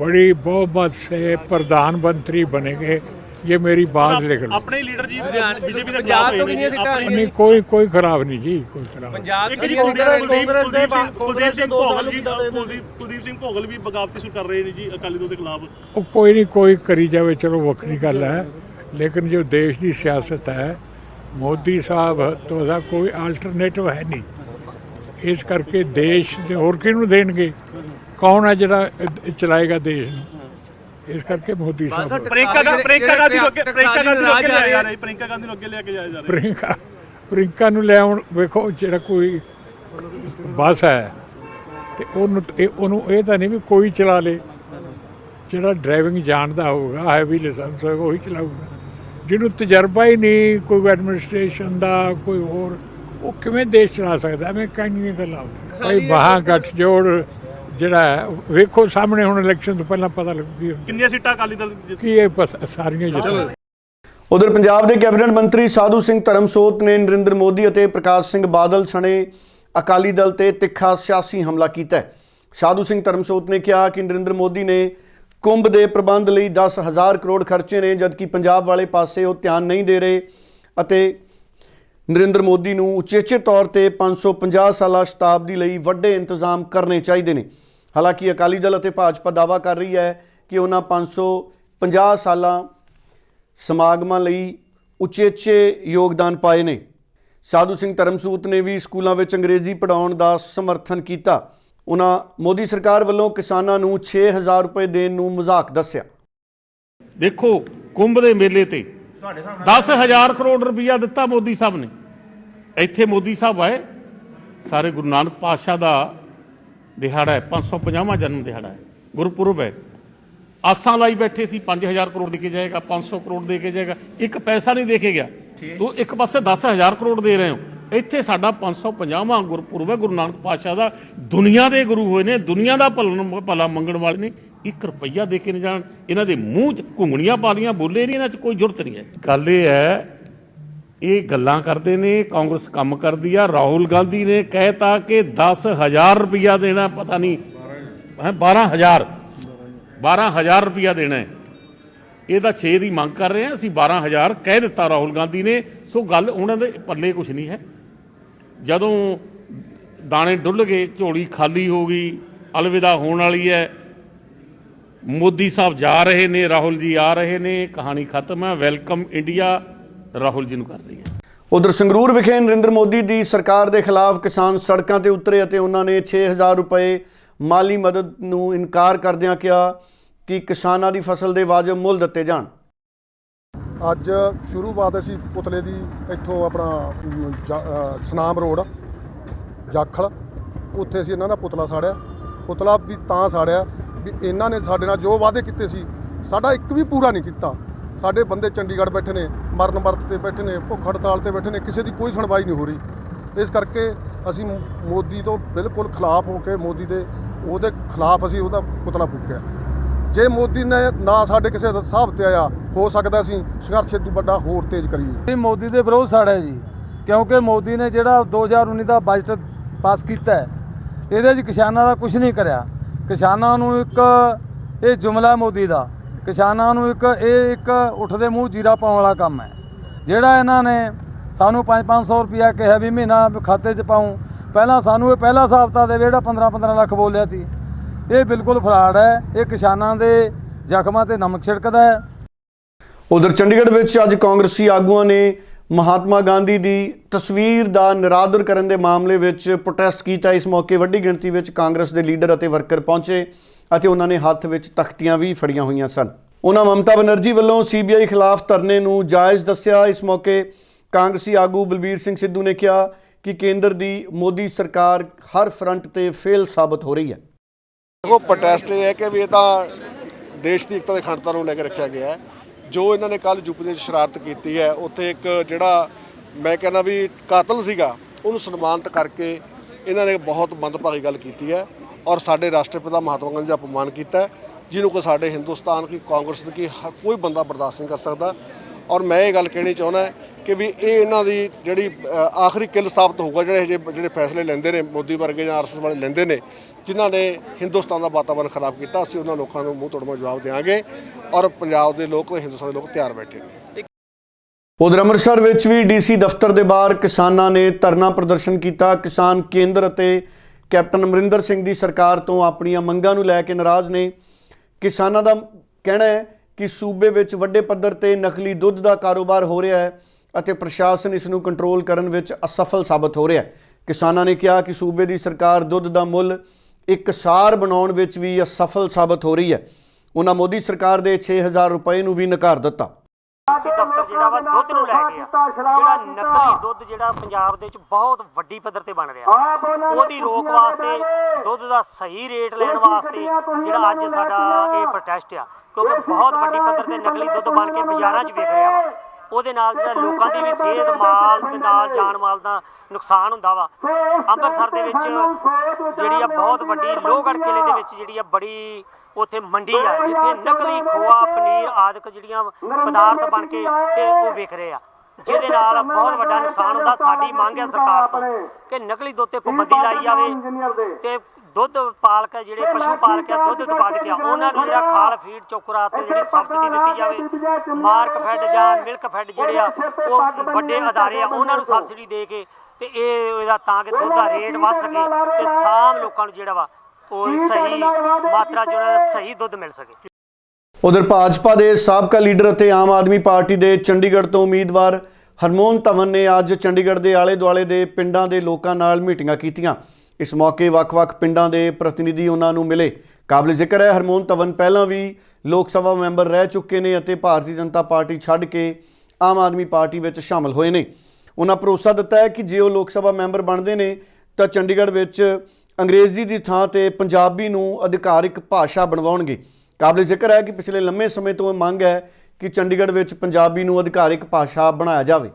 बड़ी बहुमत से प्रधानमंत्री बनेंगे ये मेरी बात लिख लो ਆਪਣੇ ਲੀਡਰ ਜੀ ਬੀਜੇਪੀ ਦੇ ਖਿਲਾਫ ਹੋਏ ਨੇ ਜੀ ਆਪਣੇ नहीं कोई कोई खराब नहीं जी कोई खराब नहीं। ਇੱਕ ਜੀ ਕਾਂਗਰਸ ਦੇ ਕੁਲਦੀਪ ਸਿੰਘ ਭੋਗਲ ਜੀ ਕੁਲਦੀਪ ਕੁਲਦੀਪ ਸਿੰਘ ਭੋਗਲ ਵੀ ਬਗਾਵਤੀ ਸ਼ੁਰੂ ਕਰ ਰਹੇ ਨੇ ਜੀ ਅਕਾਲੀ ਦਲ ਦੇ ਖਿਲਾਫ ਉਹ ਕੋਈ ਨਹੀਂ ਕੋਈ ਕਰੀ ਜਾਵੇ ਚਲੋ ਵੱਖਰੀ ਗੱਲ ਹੈ ਲੇਕਿਨ ਜੋ ਦੇਸ਼ ਦੀ ਸਿਆਸਤ ਹੈ ਮੋਦੀ ਸਾਹਿਬ ਤੋਂ ਦਾ ਕੋਈ ਆਲਟਰਨੇਟਿਵ ਹੈ ਨਹੀਂ ਇਸ ਕਰਕੇ ਦੇਸ਼ ਦੇ ਹੋਰ ਕਿਹਨੂੰ ਦੇਣਗੇ ਕੌਣ ਹੈ ਜਿਹੜਾ ਇਹ ਚਲਾਏਗਾ ਦੇਸ਼ ਨੂੰ ਇਸ ਕਰਕੇ ਮੋਦੀ ਸਾਹਿਬ। ਪ੍ਰਿੰਕਾ ਗਾ- ਪ੍ਰਿੰਕਾ ਗਾਂਧੀ ਨੂੰ ਅੱਗੇ ਪ੍ਰਿੰਕਾ ਗਾਂਧੀ ਨੂੰ ਅੱਗੇ ਲਿਆਇਆ ਜਾ ਰਿਹਾ ਪ੍ਰਿੰਕਾ ਗਾਂਧੀ ਨੂੰ ਅੱਗੇ ਲਿਆ ਕੇ ਜਾਇਆ ਜਾ ਰਿਹਾ। ਪ੍ਰਿੰਕਾ ਪ੍ਰਿੰਕਾ ਨੂੰ ਲੈ ਆਉਣ ਵੇਖੋ ਜਿਹੜਾ ਕੋਈ ਬੱਸ ਹੈ ਤੇ ਉਹਨੂੰ ਇਹ ਉਹਨੂੰ ਇਹ ਤਾਂ ਨਹੀਂ ਵੀ ਕੋਈ ਚਲਾ ਲੇ। ਜਿਹੜਾ ਡਰਾਈਵਿੰਗ ਜਾਣਦਾ ਹੋਊਗਾ ਹੈਵੀ ਲਾਇਸੈਂਸ ਹੋਏਗਾ ਉਹੀ ਚਲਾਊਗਾ। ਜਿਹਨੂੰ ਤਜਰਬਾ ਹੀ ਨਹੀਂ ਕੋਈ ਐਡਮਿਨਿਸਟ੍ਰੇਸ਼ਨ ਦਾ ਕੋਈ ਹੋਰ ਉਹ ਕਿਵੇਂ ਦੇਸ਼ ਚਲਾ ਸਕਦਾ? ਮੈਂ ਕਹਿੰਦੀ ਗੱਲਾਂ ਭਾਈ ਬਾਹਾਂ ਗੱਠ ਜੋੜ ਜਿਹੜਾ ਵੇਖੋ ਸਾਹਮਣੇ ਹੁਣ ਇਲੈਕਸ਼ਨ ਤੋਂ ਪਹਿਲਾਂ ਪਤਾ ਲੱਗੂਗੀ ਕਿੰਨੀਆਂ ਸੀਟਾਂ ਅਕਾਲੀ ਦਲ ਜਿੱਤ- ਕੀ ਇਹ ਪਸ- ਸਾਰੀਆਂ ਜਿੱਤਾਂ। ਉਧਰ ਪੰਜਾਬ ਦੇ ਕੈਬਨਿਟ ਮੰਤਰੀ ਸਾਧੂ ਸਿੰਘ ਧਰਮਸੋਤ ਨੇ ਨਰਿੰਦਰ ਮੋਦੀ ਅਤੇ ਪ੍ਰਕਾਸ਼ ਸਿੰਘ ਬਾਦਲ ਸਣੇ ਅਕਾਲੀ ਦਲ ਤੇ ਤਿੱਖਾ ਸਿਆਸੀ ਹਮਲਾ ਕੀਤਾ ਹੈ। ਸਾਧੂ ਸਿੰਘ ਧਰਮਸੋਤ ਨੇ ਕਿਹਾ ਕਿ ਨਰਿੰਦਰ ਮੋਦੀ ਨੇ ਕੁੰਭ ਦੇ ਪ੍ਰਬੰਧ ਲਈ 10000 ਕਰੋੜ ਖਰਚੇ ਨੇ ਜਦਕਿ ਪੰਜਾਬ ਵਾਲੇ ਪਾਸੇ ਉਹ ਧਿਆਨ ਨਹੀਂ ਦੇ ਰਹੇ ਅਤੇ ਨਰਿੰਦਰ ਮੋਦੀ ਨੂੰ ਉਚੇਚੇ ਤੌਰ ਤੇ 550 ਸਾਲਾ ਸ਼ਤਾਬਦੀ ਲਈ ਵੱਡੇ ਇੰਤਜ਼ਾਮ ਕਰਨੇ ਚਾਹੀਦੇ ਨੇ। ਹਾਲਾਂਕਿ ਅਕਾਲੀ ਦਲ ਅਤੇ ਭਾਜਪਾ ਦਾਅਵਾ ਕਰ ਰਹੀ ਹੈ ਕਿ ਉਹਨਾਂ 550 ਸਾਲਾਂ ਸਮਾਗਮਾਂ ਲਈ ਉਚੇਚੇ ਯੋਗਦਾਨ ਪਾਏ ਨੇ। ਸਾਧੂ ਸਿੰਘ ਧਰਮਸੂਤ ਨੇ ਵੀ ਸਕੂਲਾਂ ਵਿੱਚ ਅੰਗਰੇਜ਼ੀ ਪੜ੍ਹਾਉਣ ਦਾ ਸਮਰਥਨ ਕੀਤਾ। ਉਹਨਾਂ ਮੋਦੀ ਸਰਕਾਰ ਵੱਲੋਂ ਕਿਸਾਨਾਂ ਨੂੰ 6000 ਰੁਪਏ ਦੇਣ ਨੂੰ ਮਜ਼ਾਕ ਦੱਸਿਆ। ਦੇਖੋ, ਕੁੰਭ ਦੇ ਮੇਲੇ ਤੇ 10000 ਕਰੋੜ ਰੁਪਇਆ ਦਿੱਤਾ ਮੋਦੀ ਸਾਹਿਬ ਨੇ। ਇੱਥੇ ਮੋਦੀ ਸਾਹਿਬ ਆਏ, ਸਾਰੇ ਗੁਰੂ ਨਾਨਕ ਪਾਤਸ਼ਾਹ ਦਾ ਦਿਹਾੜਾ ਹੈ 550ਵਾਂ ਜਨਮ ਦਿਹਾੜਾ ਹੈ ਗੁਰਪੁਰਬ ਹੈ। ਆਸਾਂ ਲਾਈ ਬੈਠੇ ਸੀ 5000 ਕਰੋੜ ਦੇ ਕੇ ਜਾਏਗਾ 500 ਕਰੋੜ ਦੇ ਕੇ ਜਾਏਗਾ ਇੱਕ ਪੈਸਾ ਨਹੀਂ ਦੇ ਕੇ ਗਿਆ। ਤੂੰ ਇੱਕ ਪਾਸੇ 10000 ਕਰੋੜ ਦੇ ਰਹੇ ਹੋ ਇੱਥੇ ਸਾਡਾ 550ਵਾਂ ਗੁਰਪੁਰਬ ਹੈ ਗੁਰੂ ਨਾਨਕ ਪਾਤਸ਼ਾਹ ਦਾ। ਦੁਨੀਆ ਦੇ ਗੁਰੂ ਹੋਏ ਨੇ ਦੁਨੀਆ ਦਾ ਭਲਾ ਭਲਾ ਮੰਗਣ ਵਾਲੇ ਨੇ 1 ਰੁਪਈਆ ਦੇ ਕੇ ਨਹੀਂ ਜਾਣ। ਇਹਨਾਂ ਦੇ ਮੂੰਹ 'ਚ ਘੁੰਗਣੀਆਂ ਪਾਲੀਆਂ ਬੋਲੇ ਨਹੀਂ ਇਹਨਾਂ 'ਚ ਕੋਈ ਜ਼ਰੂਰਤ ਨਹੀਂ ਹੈ। ਗੱਲ ਇਹ ਹੈ ਇਹ ਗੱਲਾਂ ਕਰਦੇ ਨੇ, ਕਾਂਗਰਸ ਕੰਮ ਕਰਦੀ ਆ, ਰਾਹੁਲ ਗਾਂਧੀ ਨੇ ਕਹਿਤਾ ਕਿ 10000 ਰੁਪਇਆ ਦੇਣਾ, ਪਤਾ ਨਹੀਂ, ਹੈ 12000 12000 ਰੁਪਇਆ ਦੇਣਾ ਹੈ। ਇਹਦਾ 6 ਦੀ ਮੰਗ ਕਰ ਰਹੇ ਆ ਅਸੀਂ 12000 ਕਹਿ ਦਿੱਤਾ ਰਾਹੁਲ ਗਾਂਧੀ ਨੇ। ਸੋ ਗੱਲ ਉਹਨਾਂ ਦੇ ਪੱਲੇ ਕੁਝ ਨਹੀਂ ਹੈ। ਜਦੋਂ ਦਾਣੇ ਡੁੱਲ ਗਏ, ਝੋਲੀ ਖਾਲੀ ਹੋ ਗਈ, ਅਲਵਿਦਾ ਹੋਣ ਵਾਲੀ ਹੈ, ਮੋਦੀ ਸਾਹਿਬ ਜਾ ਰਹੇ ਨੇ, ਰਾਹੁਲ ਜੀ ਆ ਰਹੇ ਨੇ, ਕਹਾਣੀ ਖਤਮ ਹੈ, ਵੈਲਕਮ ਇੰਡੀਆ। ਰਾਹੁਲ ਜੀ ਨੂੰ ਕਰ ਰਹੀ ਹੈ। ਉਧਰ ਸੰਗਰੂਰ ਵਿਖੇ ਨਰਿੰਦਰ ਮੋਦੀ ਦੀ ਸਰਕਾਰ ਦੇ ਖਿਲਾਫ ਕਿਸਾਨ ਸੜਕਾਂ ਤੇ ਉਤਰੇ ਅਤੇ ਉਹਨਾਂ ਨੇ 6000 ਰੁਪਏ ਮਾਲੀ ਮਦਦ ਨੂੰ ਇਨਕਾਰ ਕਰਦਿਆਂ ਕਿਹਾ ਕਿ ਕਿਸਾਨਾਂ ਦੀ ਫਸਲ ਦੇ ਵਾਜਬ ਮੁੱਲ ਦਿੱਤੇ ਜਾਣ। ਅੱਜ ਸ਼ੁਰੂਆਤ ਅਸੀਂ ਪੁਤਲੇ ਦੀ ਇੱਥੋਂ ਆਪਣਾ ਸਨਾਮ ਰੋਡ ਜਾਖਲ। ਉੱਥੇ ਅਸੀਂ ਇਹਨਾਂ ਦਾ ਪੁਤਲਾ ਸਾੜਿਆ। ਪੁਤਲਾ ਵੀ ਤਾਂ ਸਾੜਿਆ ਵੀ ਇਹਨਾਂ ਨੇ ਸਾਡੇ ਨਾਲ ਜੋ ਵਾਅਦੇ ਕੀਤੇ ਸੀ ਸਾਡਾ ਇੱਕ ਵੀ ਪੂਰਾ ਨਹੀਂ ਕੀਤਾ। ਸਾਡੇ ਬੰਦੇ ਚੰਡੀਗੜ੍ਹ ਬੈਠੇ ਨੇ, ਮਰਨ ਵਰਤ ਤੇ ਬੈਠੇ ਨੇ, ਭੁੱਖ ਹੜਤਾਲ ਤੇ ਬੈਠੇ ਨੇ, ਕਿਸੇ ਦੀ ਕੋਈ ਸੁਣਵਾਈ ਨਹੀਂ ਹੋ ਰਹੀ। ਇਸ ਕਰਕੇ ਅਸੀਂ ਮੋਦੀ ਤੋਂ ਬਿਲਕੁਲ ਖਿਲਾਫ ਹੋ ਕੇ ਮੋਦੀ ਦੇ, ਉਹਦੇ ਖਿਲਾਫ ਅਸੀਂ ਉਹਦਾ ਪੁਤਲਾ ਫੂਕਿਆ। ਜੇ ਮੋਦੀ ਨੇ ਨਾ ਸਾਡੇ ਕਿਸੇ ਹਿਸਾਬ ਤੇ ਆਇਆ, ਹੋ ਸਕਦਾ ਅਸੀਂ ਸੰਘਰਸ਼ ਇਦੋਂ ਵੱਡਾ ਹੋਰ ਤੇਜ਼ ਕਰੀਏ। ਮੋਦੀ ਦੇ ਵਿਰੋਧ ਸਾੜਿਆ ਜੀ, ਕਿਉਂਕਿ ਮੋਦੀ ਨੇ ਜਿਹੜਾ 2019 ਦਾ ਬਜਟ ਪਾਸ ਕੀਤਾ ਇਹਦੇ 'ਚ ਕਿਸਾਨਾਂ ਦਾ ਕੁਝ ਨਹੀਂ ਕਰਿਆ। ਕਿਸਾਨਾਂ ਨੂੰ ਇੱਕ ਇਹ ਜੁਮਲਾ ਮੋਦੀ ਦਾ ਕਿਸਾਨਾਂ ਨੂੰ ਇੱਕ, ਇਹ ਇੱਕ ਉੱਠਦੇ ਮੂੰਹ ਜੀਰਾ ਪਾਉਣ ਵਾਲਾ ਕੰਮ ਹੈ। ਜਿਹੜਾ ਇਹਨਾਂ ਨੇ ਸਾਨੂੰ 5-500 ਰੁਪਿਆ ਕਿਹਾ ਵੀ ਮਹੀਨਾ ਖਾਤੇ 'ਚ ਪਾਉਂ। ਪਹਿਲਾਂ ਸਾਨੂੰ ਇਹ ਪਹਿਲਾ ਹਫ਼ਤਾ ਦੇ ਜਿਹੜਾ 15-15 ਲੱਖ ਬੋਲਿਆ ਸੀ। ਇਹ ਬਿਲਕੁਲ ਫਰਾਡ ਹੈ। ਇਹ ਕਿਸਾਨਾਂ ਦੇ ਜ਼ਖਮਾਂ ਤੇ ਨਮਕ ਛਿੜਕਦਾ ਹੈ। ਉਧਰ ਚੰਡੀਗੜ੍ਹ ਵਿੱਚ ਅੱਜ ਕਾਂਗਰਸੀ ਆਗੂਆਂ ਨੇ ਮਹਾਤਮਾ ਗਾਂਧੀ ਦੀ ਤਸਵੀਰ ਦਾ ਨਿਰਾਦਰ ਕਰਨ ਦੇ ਮਾਮਲੇ ਵਿੱਚ ਪ੍ਰੋਟੈਸਟ ਕੀਤਾ। ਇਸ ਮੌਕੇ ਵੱਡੀ ਗਿਣਤੀ ਵਿੱਚ ਕਾਂਗਰਸ ਦੇ ਲੀਡਰ ਅਤੇ ਵਰਕਰ ਪਹੁੰਚੇ। ਅਤੇ ਉਹਨਾਂ ਨੇ ਹੱਥ ਵਿੱਚ ਤਖਤੀਆਂ ਵੀ ਫੜੀਆਂ ਹੋਈਆਂ ਸਨ। ਉਹਨਾਂ ਮਮਤਾ ਬਨਰਜੀ ਵੱਲੋਂ ਸੀਬੀਆਈ ਖਿਲਾਫ ਧਰਨੇ ਨੂੰ ਜਾਇਜ਼ ਦੱਸਿਆ। ਇਸ ਮੌਕੇ ਕਾਂਗਰਸੀ ਆਗੂ ਬਲਬੀਰ ਸਿੰਘ ਸਿੱਧੂ ਨੇ ਕਿਹਾ ਕਿ ਕੇਂਦਰ ਦੀ ਮੋਦੀ ਸਰਕਾਰ ਹਰ ਫਰੰਟ ਤੇ ਫੇਲ ਸਾਬਤ ਹੋ ਰਹੀ ਹੈ। ਦੇਖੋ ਪ੍ਰੋਟੈਸਟ ਇਹ ਹੈ ਕਿ ਵੀ ਇਹ ਤਾਂ ਦੇਸ਼ ਦੀ ਏਕਤਾ ਤੇ ਅਖੰਡਤਾ ਨੂੰ ਲੈ ਕੇ ਰੱਖਿਆ ਗਿਆ ਹੈ। ਜੋ ਇਹਨਾਂ ਨੇ ਕੱਲ ਯੂਪੀ ਦੇ ਵਿੱਚ ਸ਼ਰਾਰਤ ਕੀਤੀ ਹੈ, ਉੱਥੇ ਇੱਕ ਜਿਹੜਾ ਮੈਂ ਕਹਿੰਦਾ ਵੀ ਕਾਤਲ ਸੀਗਾ, ਉਹਨੂੰ ਸਨਮਾਨਿਤ ਕਰਕੇ ਇਹਨਾਂ ਨੇ ਬਹੁਤ ਮੰਦਭਾਗੀ ਗੱਲ ਕੀਤੀ ਹੈ। ਔਰ ਸਾਡੇ ਰਾਸ਼ਟਰਪਿਤਾ ਮਹਾਤਮਾ ਗਾਂਧੀ ਦਾ ਅਪਮਾਨ ਕੀਤਾ ਜਿਹਨੂੰ ਕੋ ਸਾਡੇ ਹਿੰਦੁਸਤਾਨ ਕੀ ਕਾਂਗਰਸ ਦੀ ਕੀ ਕੋਈ ਬੰਦਾ ਬਰਦਾਸ਼ਤ ਨਹੀਂ ਕਰ ਸਕਦਾ। ਔਰ ਮੈਂ ਇਹ ਗੱਲ ਕਹਿਣੀ ਚਾਹੁੰਦਾ ਕਿ ਵੀ ਇਹ ਇਹਨਾਂ ਦੀ ਜਿਹੜੀ ਆਖਰੀ ਕਿੱਲ ਸਾਬਤ ਹੋਊਗਾ, ਜਿਹੜੇ ਇਹ ਜਿਹੇ- ਜਿਹੜੇ ਫੈਸਲੇ ਲੈਂਦੇ ਨੇ, ਮੋਦੀ ਵਰਗੇ ਜਾਂ ਆਰਐਸਐਸ ਵਾਲੇ ਲੈਂਦੇ ਨੇ, ਜਿਨ੍ਹਾਂ ਨੇ ਹਿੰਦੁਸਤਾਨ ਦਾ ਵਾਤਾਵਰਣ ਖਰਾਬ ਕੀਤਾ, ਅਸੀਂ ਉਹਨਾਂ ਲੋਕਾਂ ਨੂੰ ਮੂੰਹ ਤੋੜਵਾ ਜਵਾਬ ਦੇਵਾਂਗੇ ਔਰ ਪੰਜਾਬ ਦੇ ਲੋਕ, ਹਿੰਦੁਸਤਾਨ ਦੇ ਲੋਕ ਤਿਆਰ ਬੈਠੇ ਨੇ। ਉਧਰ ਅੰਮ੍ਰਿਤਸਰ ਵਿੱਚ ਵੀ ਡੀਸੀ ਦਫ਼ਤਰ ਦੇ ਬਾਹਰ ਕਿਸਾਨਾਂ ਨੇ ਧਰਨਾ ਪ੍ਰਦਰਸ਼ਨ ਕੀਤਾ। ਕਿਸਾਨ ਕੇਂਦਰ ਅਤੇ ਕੈਪਟਨ ਅਮਰਿੰਦਰ ਸਿੰਘ ਦੀ ਸਰਕਾਰ ਤੋਂ ਆਪਣੀਆਂ ਮੰਗਾਂ ਨੂੰ ਲੈ ਕੇ ਨਾਰਾਜ਼ ਨੇ। ਕਿਸਾਨਾਂ ਦਾ ਕਹਿਣਾ ਹੈ ਕਿ ਸੂਬੇ ਵਿੱਚ ਵੱਡੇ ਪੱਧਰ ਤੇ ਨਕਲੀ ਦੁੱਧ ਦਾ ਕਾਰੋਬਾਰ ਹੋ ਰਿਹਾ ਹੈ ਅਤੇ ਪ੍ਰਸ਼ਾਸਨ ਇਸ ਨੂੰ ਕੰਟਰੋਲ ਕਰਨ ਵਿੱਚ ਅਸਫਲ ਸਾਬਤ ਹੋ ਰਿਹਾ ਹੈ। ਕਿਸਾਨਾਂ ਨੇ ਕਿਹਾ ਕਿ ਸੂਬੇ ਦੀ ਸਰਕਾਰ ਦੁੱਧ ਦਾ ਮੁੱਲ ਇਕਸਾਰ ਬਣਾਉਣ ਵਿੱਚ ਵੀ ਅਸਫਲ ਸਾਬਤ ਹੋ ਰਹੀ ਹੈ। ਉਹਨਾਂ ਮੋਦੀ ਸਰਕਾਰ ਦੇ 6000 ਰੁਪਏ ਨੂੰ ਵੀ ਨਕਾਰ ਦਿੱਤਾ। ਡੀਸੀ ਦਫ਼ਤਰ ਜਿਹੜਾ ਵਾ ਦੁੱਧ ਨੂੰ ਲੈ ਕੇ ਆ ਜਿਹੜਾ ਨਕਲੀ ਦੁੱਧ ਜਿਹੜਾ ਪੰਜਾਬ ਦੇ ਵਿੱਚ ਬਹੁਤ ਵੱਡੀ ਪੱਧਰ ਤੇ ਬਣ ਰਿਹਾ। ਉਹਦੀ ਰੋਕ ਵਾਸਤੇ ਦੁੱਧ ਦਾ ਸਹੀ ਰੇਟ ਲੈਣ ਵਾਸਤੇ ਜਿਹੜਾ ਅੱਜ ਸਾਡਾ ਇਹ ਪ੍ਰੋਟੈਸਟ ਆ। ਕਿਉਂਕਿ ਬਹੁਤ ਵੱਡੀ ਪੱਧਰ ਤੇ ਨਕਲੀ ਦੁੱਧ ਬਣ ਕੇ ਬਾਜ਼ਾਰਾਂ 'ਚ ਵਿਕ ਰਿਹਾ ਵਾ। ਉਹਦੇ ਨਾਲ ਜਿਹੜਾ ਲੋਕਾਂ ਦੀ ਵੀ ਸਿਹਤ ਮਾਲ ਦੇ ਨਾਲ ਜਾਨ ਮਾਲ ਦਾ ਨੁਕਸਾਨ ਹੁੰਦਾ ਵਾ। ਅੰਮ੍ਰਿਤਸਰ ਦੇ ਵਿੱਚ ਜਿਹੜੀ ਆ ਬਹੁਤ ਵੱਡੀ ਲੋਹਗੜ੍ਹ ਕਿਲੇ ਦੇ ਵਿੱਚ ਜਿਹੜੀ ਆ ਬੜੀ ਉੱਥੇ ਮੰਡੀ ਆ ਜਿੱਥੇ ਨਕਲੀ ਖੋਆ ਪਨੀਰ ਆਦਿਕ ਜਿਹੜੀਆਂ ਪਦਾਰਥ ਬਣ ਕੇ ਤੇ ਉਹ ਵਿਕ ਰਹੇ ਆ। ਜਿਹਦੇ ਨਾਲ ਬਹੁਤ ਵੱਡਾ ਨੁਕਸਾਨ ਹੁੰਦਾ ਸਾਡੀ ਮੰਗ ਹੈ ਸਰਕਾਰ ਤੋਂ ਕਿ ਨਕਲੀ ਦੁੱਧ ਤੇ ਪਾਬੰਦੀ ਲਾਈ ਜਾਵੇ ਤੇ ਦੁੱਧ ਪਾਲਕ ਹੈ ਜਿਹੜੇ ਪਸ਼ੂ ਪਾਲਕ ਹੈ ਦੁੱਧ ਉਤਪਾਦਕ ਆ ਉਹਨਾਂ ਨੂੰ ਜਿਹੜਾ ਖਾਲ ਫੀਡ ਚੋਕਰਾ ਤੇ ਜਿਹੜੀ ਸਬਸਿਡੀ ਦਿੱਤੀ ਜਾਵੇ ਮਾਰਕ ਫੈਡ ਜਾਂ ਮਿਲਕ ਫੈਡ ਜਿਹੜੇ ਆ ਉਹ ਵੱਡੇ ਅਦਾਰੇ ਆ ਉਹਨਾਂ ਨੂੰ ਸਬਸਿਡੀ ਦੇ ਕੇ ਤੇ ਇਹ ਇਹਦਾ ਤਾਂ ਕਿ ਦੁੱਧ ਦਾ ਰੇਟ ਵੱਧ ਸਕੇ ਤੇ ਸਾਮ ਲੋਕਾਂ ਨੂੰ ਜਿਹੜਾ ਵਾ ਉਹ ਸਹੀ ਮਾਤਰਾ ਜਿਹੜਾ ਸਹੀ ਦੁੱਧ ਮਿਲ ਸਕੇ। ਉਧਰ ਭਾਜਪਾ ਦੇ ਸਾਬਕਾ ਲੀਡਰ ਅਤੇ ਆਮ ਆਦਮੀ ਪਾਰਟੀ ਦੇ ਚੰਡੀਗੜ੍ਹ ਤੋਂ ਉਮੀਦਵਾਰ ਹਰਮੋਹਨ ਧਵਨ ਨੇ ਅੱਜ ਚੰਡੀਗੜ੍ਹ ਦੇ ਆਲੇ-ਦੁਆਲੇ ਦੇ ਪਿੰਡਾਂ ਦੇ ਲੋਕਾਂ ਨਾਲ ਮੀਟਿੰਗਾਂ ਕੀਤੀਆਂ। ਇਸ ਮੌਕੇ ਵੱਖ-ਵੱਖ ਪਿੰਡਾਂ ਦੇ ਪ੍ਰਤੀਨਿਧੀ ਉਹਨਾਂ ਨੂੰ ਮਿਲੇ। ਕਾਬਲੇ ਜ਼ਿਕਰ ਹੈ, ਹਰਮੋਹਨ ਧਵਨ ਪਹਿਲਾਂ ਵੀ ਲੋਕ ਸਭਾ ਮੈਂਬਰ ਰਹਿ ਚੁੱਕੇ ਨੇ ਅਤੇ ਭਾਰਤੀ ਜਨਤਾ ਪਾਰਟੀ ਛੱਡ ਕੇ ਆਮ ਆਦਮੀ ਪਾਰਟੀ ਵਿੱਚ ਸ਼ਾਮਲ ਹੋਏ ਨੇ। ਉਹਨਾਂ ਭਰੋਸਾ ਦਿੱਤਾ ਹੈ ਕਿ ਜੇ ਉਹ ਲੋਕ ਸਭਾ ਮੈਂਬਰ ਬਣਦੇ ਨੇ, ਤਾਂ ਚੰਡੀਗੜ੍ਹ ਵਿੱਚ ਅੰਗਰੇਜ਼ੀ ਦੀ ਥਾਂ ਤੇ ਪੰਜਾਬੀ ਨੂੰ ਅਧਿਕਾਰਿਕ ਭਾਸ਼ਾ ਬਣਵਾਉਣਗੇ। ਕਾਬਲੇ ਜ਼ਿਕਰ ਹੈ ਕਿ ਪਿਛਲੇ ਲੰਮੇ ਸਮੇਂ ਤੋਂ ਇਹ ਮੰਗ ਹੈ ਕਿ ਚੰਡੀਗੜ੍ਹ ਵਿੱਚ ਪੰਜਾਬੀ ਨੂੰ ਅਧਿਕਾਰਿਕ ਭਾਸ਼ਾ ਬਣਾਇਆ ਜਾਵੇ।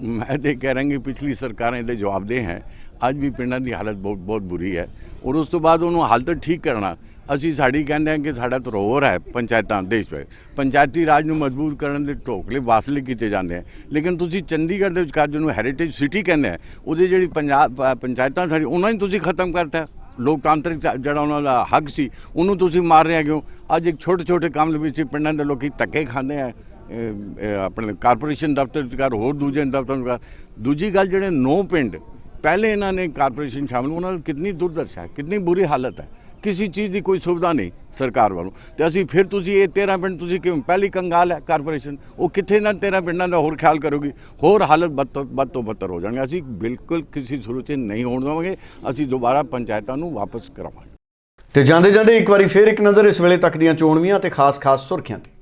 ਮੈਂ ਤੇ ਕਹਿ ਰਿਹਾ ਕਿ ਪਿਛਲੀ ਸਰਕਾਰਾਂ ਇਹਦੇ ਜਵਾਬਦੇਹ ਹੈ। ਅੱਜ ਵੀ ਪਿੰਡਾਂ ਦੀ ਹਾਲਤ ਬਹੁਤ ਬਹੁਤ ਬੁਰੀ ਹੈ। ਔਰ ਉਸ ਤੋਂ ਬਾਅਦ ਉਹਨੂੰ ਹਾਲਤ ਠੀਕ ਕਰਨਾ। ਅਸੀਂ ਸਾਡੀ ਕਹਿੰਦੇ ਹਾਂ ਕਿ ਸਾਡਾ ਧਰੋਹਰ ਹੈ ਪੰਚਾਇਤਾਂ ਦੇਸ਼ ਵਿੱਚ। ਪੰਚਾਇਤੀ ਰਾਜ ਨੂੰ ਮਜ਼ਬੂਤ ਕਰਨ ਦੇ ਢੋਕਲੇ ਵਾਸਲੇ ਕੀਤੇ ਜਾਂਦੇ ਆ। ਲੇਕਿਨ ਤੁਸੀਂ ਚੰਡੀਗੜ੍ਹ ਦੇ ਵਿਚਕਾਰ ਜਿਹਨੂੰ ਹੈਰੀਟੇਜ ਸਿਟੀ ਕਹਿੰਦੇ ਆ, ਉਹਦੇ ਜਿਹੜੀ ਪੰਜਾਬ ਪੰਚਾਇਤਾਂ ਸਾਡੀ ਉਹਨਾਂ ਨੂੰ ਤੁਸੀਂ ਖਤਮ ਕਰਤਾ। ਲੋਕਤਾਂਤਰਿਕ ਜਿਹੜਾ ਉਹਨਾਂ ਦਾ ਹੱਕ ਸੀ, ਉਹਨੂੰ ਤੁਸੀਂ ਮਾਰ ਰਹੇ ਕਿਉਂ ਅੱਜ ਇੱਕ ਛੋਟੇ ਛੋਟੇ ਕੰਮ ਦੇ ਵਿੱਚ ਪਿੰਡਾਂ ਦੇ ਲੋਕੀ ਧੱਕੇ ਖਾਂਦੇ ਆ। ਆਪਣੇ ਕਾਰਪੋਰੇਸ਼ਨ ਦਫ਼ਤਰ ਵਿਚਕਾਰ ਹੋਰ ਦੂਜੇ ਦਫ਼ਤਰਾਂ ਵਿਚਕਾਰ ਦੂਜੀ ਗੱਲ ਜਿਹੜੇ ਨੌ ਪਿੰਡ, ਪਹਿਲੇ ਇਹਨਾਂ ਨੇ ਕਾਰਪੋਰੇਸ਼ਨ ਸ਼ਾਮਲ, ਉਹਨਾਂ ਦੀ ਕਿੰਨੀ ਦੁਰਦਸ਼ਾ ਹੈ, ਕਿੰਨੀ ਬੁਰੀ ਹਾਲਤ ਹੈ। ਕਿਸੇ ਚੀਜ਼ ਦੀ ਕੋਈ ਸੁਵਿਧਾ ਨਹੀਂ ਸਰਕਾਰ ਵੱਲੋਂ। ਤੇ ਅਸੀਂ ਫਿਰ ਤੁਸੀਂ ਇਹ 13 ਪਿੰਡ ਤੁਸੀਂ ਕਿਉਂ, ਪਹਿਲੀ ਕੰਗਾਲ ਹੈ ਕਾਰਪੋਰੇਸ਼ਨ, ਉਹ ਕਿੱਥੇ ਇਹਨਾਂ 13 ਪਿੰਡਾਂ ਦਾ ਹੋਰ ਖਿਆਲ ਕਰੋਗੀ? ਹੋਰ ਹਾਲਤ ਬਦ ਤੋਂ ਬਦ ਤੋਂ ਬੱਤਰ ਹੋ ਜਾਣਗੇ। ਅਸੀਂ ਬਿਲਕੁਲ ਕਿਸੇ ਸੂਰਤ 'ਚ ਨਹੀਂ ਹੋਣ ਦੇਵਾਂਗੇ, ਅਸੀਂ ਦੁਬਾਰਾ ਪੰਚਾਇਤਾਂ ਨੂੰ ਵਾਪਸ ਕਰਾਵਾਂਗੇ। ਤੇ ਜਾਂਦੇ ਜਾਂਦੇ ਇੱਕ ਵਾਰੀ ਫਿਰ ਇੱਕ ਨਜ਼ਰ ਇਸ ਵੇਲੇ ਤੱਕ ਦੀਆਂ ਚੋਣਵੀਆਂ ਤੇ ਖਾਸ-ਖਾਸ ਸੁਰਖੀਆਂ ਤੇ।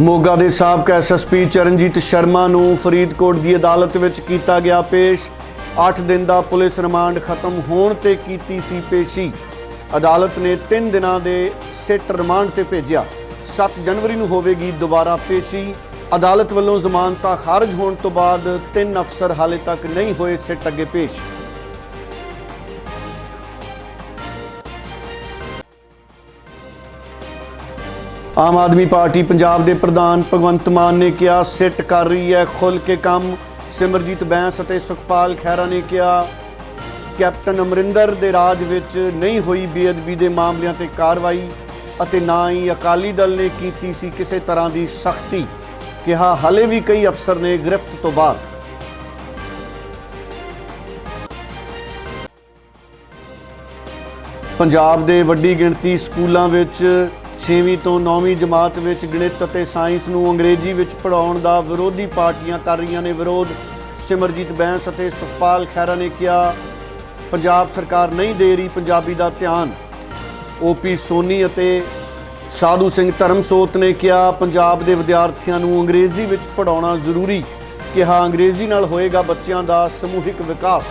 ਮੋਗਾ ਦੇ ਸਾਬਕਾ ਐਸਐਸਪੀ ਚਰਨਜੀਤ ਸ਼ਰਮਾ ਨੂੰ ਫਰੀਦਕੋਟ ਦੀ ਅਦਾਲਤ ਵਿੱਚ ਕੀਤਾ ਗਿਆ ਪੇਸ਼। 8 ਦਿਨ ਦਾ ਪੁਲਿਸ ਰਿਮਾਂਡ ਖਤਮ ਹੋਣ ਤੇ ਕੀਤੀ ਸੀ ਪੇਸ਼ੀ। ਅਦਾਲਤ ਨੇ 3 ਦਿਨਾਂ ਦੇ ਸਿੱਟ ਰਿਮਾਂਡ ਤੇ ਭੇਜਿਆ। 7 ਜਨਵਰੀ ਨੂੰ ਹੋਵੇਗੀ ਦੁਬਾਰਾ ਪੇਸ਼ੀ। ਅਦਾਲਤ ਵੱਲੋਂ ਜ਼ਮਾਨਤਾਂ ਖਾਰਜ ਹੋਣ ਤੋਂ ਬਾਅਦ ਤਿੰਨ ਅਫਸਰ ਹਾਲੇ ਤੱਕ ਨਹੀਂ ਹੋਏ ਸਿੱਟ ਅੱਗੇ ਪੇਸ਼। ਆਮ ਆਦਮੀ ਪਾਰਟੀ ਪੰਜਾਬ ਦੇ ਪ੍ਰਧਾਨ ਭਗਵੰਤ ਮਾਨ ਨੇ ਕਿਹਾ, ਸਿੱਟ ਕਰ ਰਹੀ ਹੈ ਖੁੱਲ ਕੇ ਕੰਮ। ਸਿਮਰਜੀਤ ਬੈਂਸ ਅਤੇ ਸੁਖਪਾਲ ਖਹਿਰਾ ਨੇ ਕਿਹਾ, ਕੈਪਟਨ ਅਮਰਿੰਦਰ ਦੇ ਰਾਜ ਵਿੱਚ ਨਹੀਂ ਹੋਈ ਬੇਅਦਬੀ ਦੇ ਮਾਮਲਿਆਂ ਤੇ ਕਾਰਵਾਈ ਅਤੇ ਨਾ ਹੀ ਅਕਾਲੀ ਦਲ ਨੇ ਕੀਤੀ ਸੀ ਕਿਸੇ ਤਰ੍ਹਾਂ ਦੀ ਸਖਤੀ। ਕਿਹਾ, ਹਲੇ ਵੀ ਕਈ ਅਫਸਰ ਨੇ ਗ੍ਰਿਫਤ ਤੋਂ ਬਾਹਰ ਪੰਜਾਬ ਦੇ ਵੱਡੀ ਗਿਣਤੀ ਸਕੂਲਾਂ ਵਿੱਚ 6ਵੀਂ ਤੋਂ 9ਵੀਂ ਜਮਾਤ ਵਿੱਚ ਗਣਿਤ ਅਤੇ ਸਾਇੰਸ ਨੂੰ ਅੰਗਰੇਜ਼ੀ ਵਿੱਚ ਪੜਾਉਣ ਦਾ ਵਿਰੋਧੀ ਪਾਰਟੀਆਂ ਕਰ ਰਹੀਆਂ ਨੇ ਵਿਰੋਧ। ਸਿਮਰਜੀਤ ਬੈਂਸ ਅਤੇ ਸੁਖਪਾਲ ਖਹਿਰਾ ਨੇ ਕਿਹਾ, ਪੰਜਾਬ ਸਰਕਾਰ ਨਹੀਂ ਦੇ ਰਹੀ ਪੰਜਾਬੀ ਦਾ ਧਿਆਨ। ਓਪੀ ਸੋਨੀ ਅਤੇ ਸਾਧੂ ਸਿੰਘ ਧਰਮਸੋਤ ਨੇ ਕਿਹਾ, ਪੰਜਾਬ ਦੇ ਵਿਦਿਆਰਥੀਆਂ ਨੂੰ ਅੰਗਰੇਜ਼ੀ ਵਿੱਚ ਪੜਾਉਣਾ ਜ਼ਰੂਰੀ। ਕਿਹਾ ਅੰਗਰੇਜ਼ੀ ਨਾਲ ਹੋਏਗਾ ਬੱਚਿਆਂ ਦਾ ਸਮੂਹਿਕ ਵਿਕਾਸ।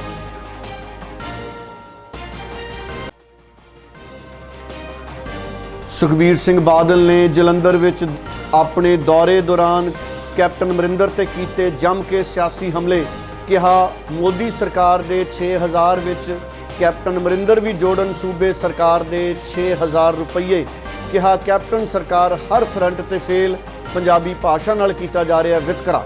ਸੁਖਬੀਰ ਸਿੰਘ ਬਾਦਲ ਨੇ ਜਲੰਧਰ ਵਿੱਚ ਆਪਣੇ ਦੌਰੇ ਦੌਰਾਨ ਕੈਪਟਨ ਅਮਰਿੰਦਰ ਤੇ ਕੀਤੇ ਜੰਮ ਕੇ ਸਿਆਸੀ ਹਮਲੇ ਕਿਹਾ, ਮੋਦੀ ਸਰਕਾਰ ਦੇ 6000 ਵਿੱਚ ਕੈਪਟਨ ਅਮਰਿੰਦਰ ਵੀ ਜੋੜਨ, ਸੂਬੇ ਸਰਕਾਰ ਦੇ 6000 ਰੁਪਏ ਕਿਹਾ, ਕੈਪਟਨ ਸਰਕਾਰ ਹਰ ਫਰੰਟ ਤੇ ਫੇਲ, ਪੰਜਾਬੀ ਭਾਸ਼ਾ ਨਾਲ ਕੀਤਾ ਜਾ ਰਿਹਾ ਵਿਤਕਰਾ।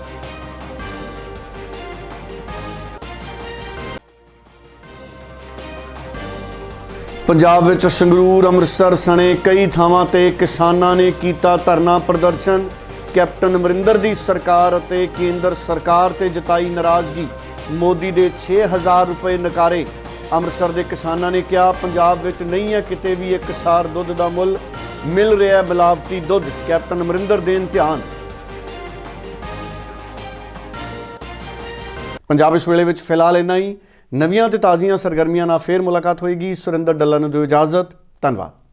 ਪੰਜਾਬ ਵਿੱਚ ਸੰਗਰੂਰ, ਅੰਮ੍ਰਿਤਸਰ ਸਣੇ ਕਈ ਥਾਵਾਂ ਤੇ ਕਿਸਾਨਾਂ ਨੇ ਕੀਤਾ ਧਰਨਾ ਪ੍ਰਦਰਸ਼ਨ। ਕੈਪਟਨ ਅਮਰਿੰਦਰ ਦੀ ਸਰਕਾਰ ਅਤੇ ਕੇਂਦਰ ਸਰਕਾਰ ਤੇ ਜਤਾਈ ਨਾਰਾਜ਼ਗੀ। ਮੋਦੀ ਦੇ 6000 ਰੁਪਏ ਨਕਾਰੇ। ਅੰਮ੍ਰਿਤਸਰ ਦੇ ਕਿਸਾਨਾਂ ਨੇ ਕਿਹਾ, ਪੰਜਾਬ ਵਿੱਚ ਨਹੀਂ ਹੈ ਕਿਤੇ ਵੀ ਇੱਕ ਸਾਰ ਦੁੱਧ ਦਾ ਮੁੱਲ। ਮਿਲ ਰਿਹਾ ਮਿਲਾਵਟੀ ਦੁੱਧ। ਕੈਪਟਨ ਅਮਰਿੰਦਰ ਦੇਣ ਧਿਆਨ। ਪੰਜਾਬ ਇਸ ਵੇਲੇ ਵਿੱਚ ਫਿਲਹਾਲ ਇੰਨਾ ਹੀ। ਨਵੀਆਂ ਤੇ ਤਾਜ਼ੀਆਂ ਸਰਗਰਮੀਆਂ ਨਾਲ ਫੇਰ ਮੁਲਾਕਾਤ ਹੋਏਗੀ। ਸੁਰਿੰਦਰ ਡੱਲਾ ਨੂੰ ਦਿਓ ਇਜਾਜ਼ਤ। ਧੰਨਵਾਦ।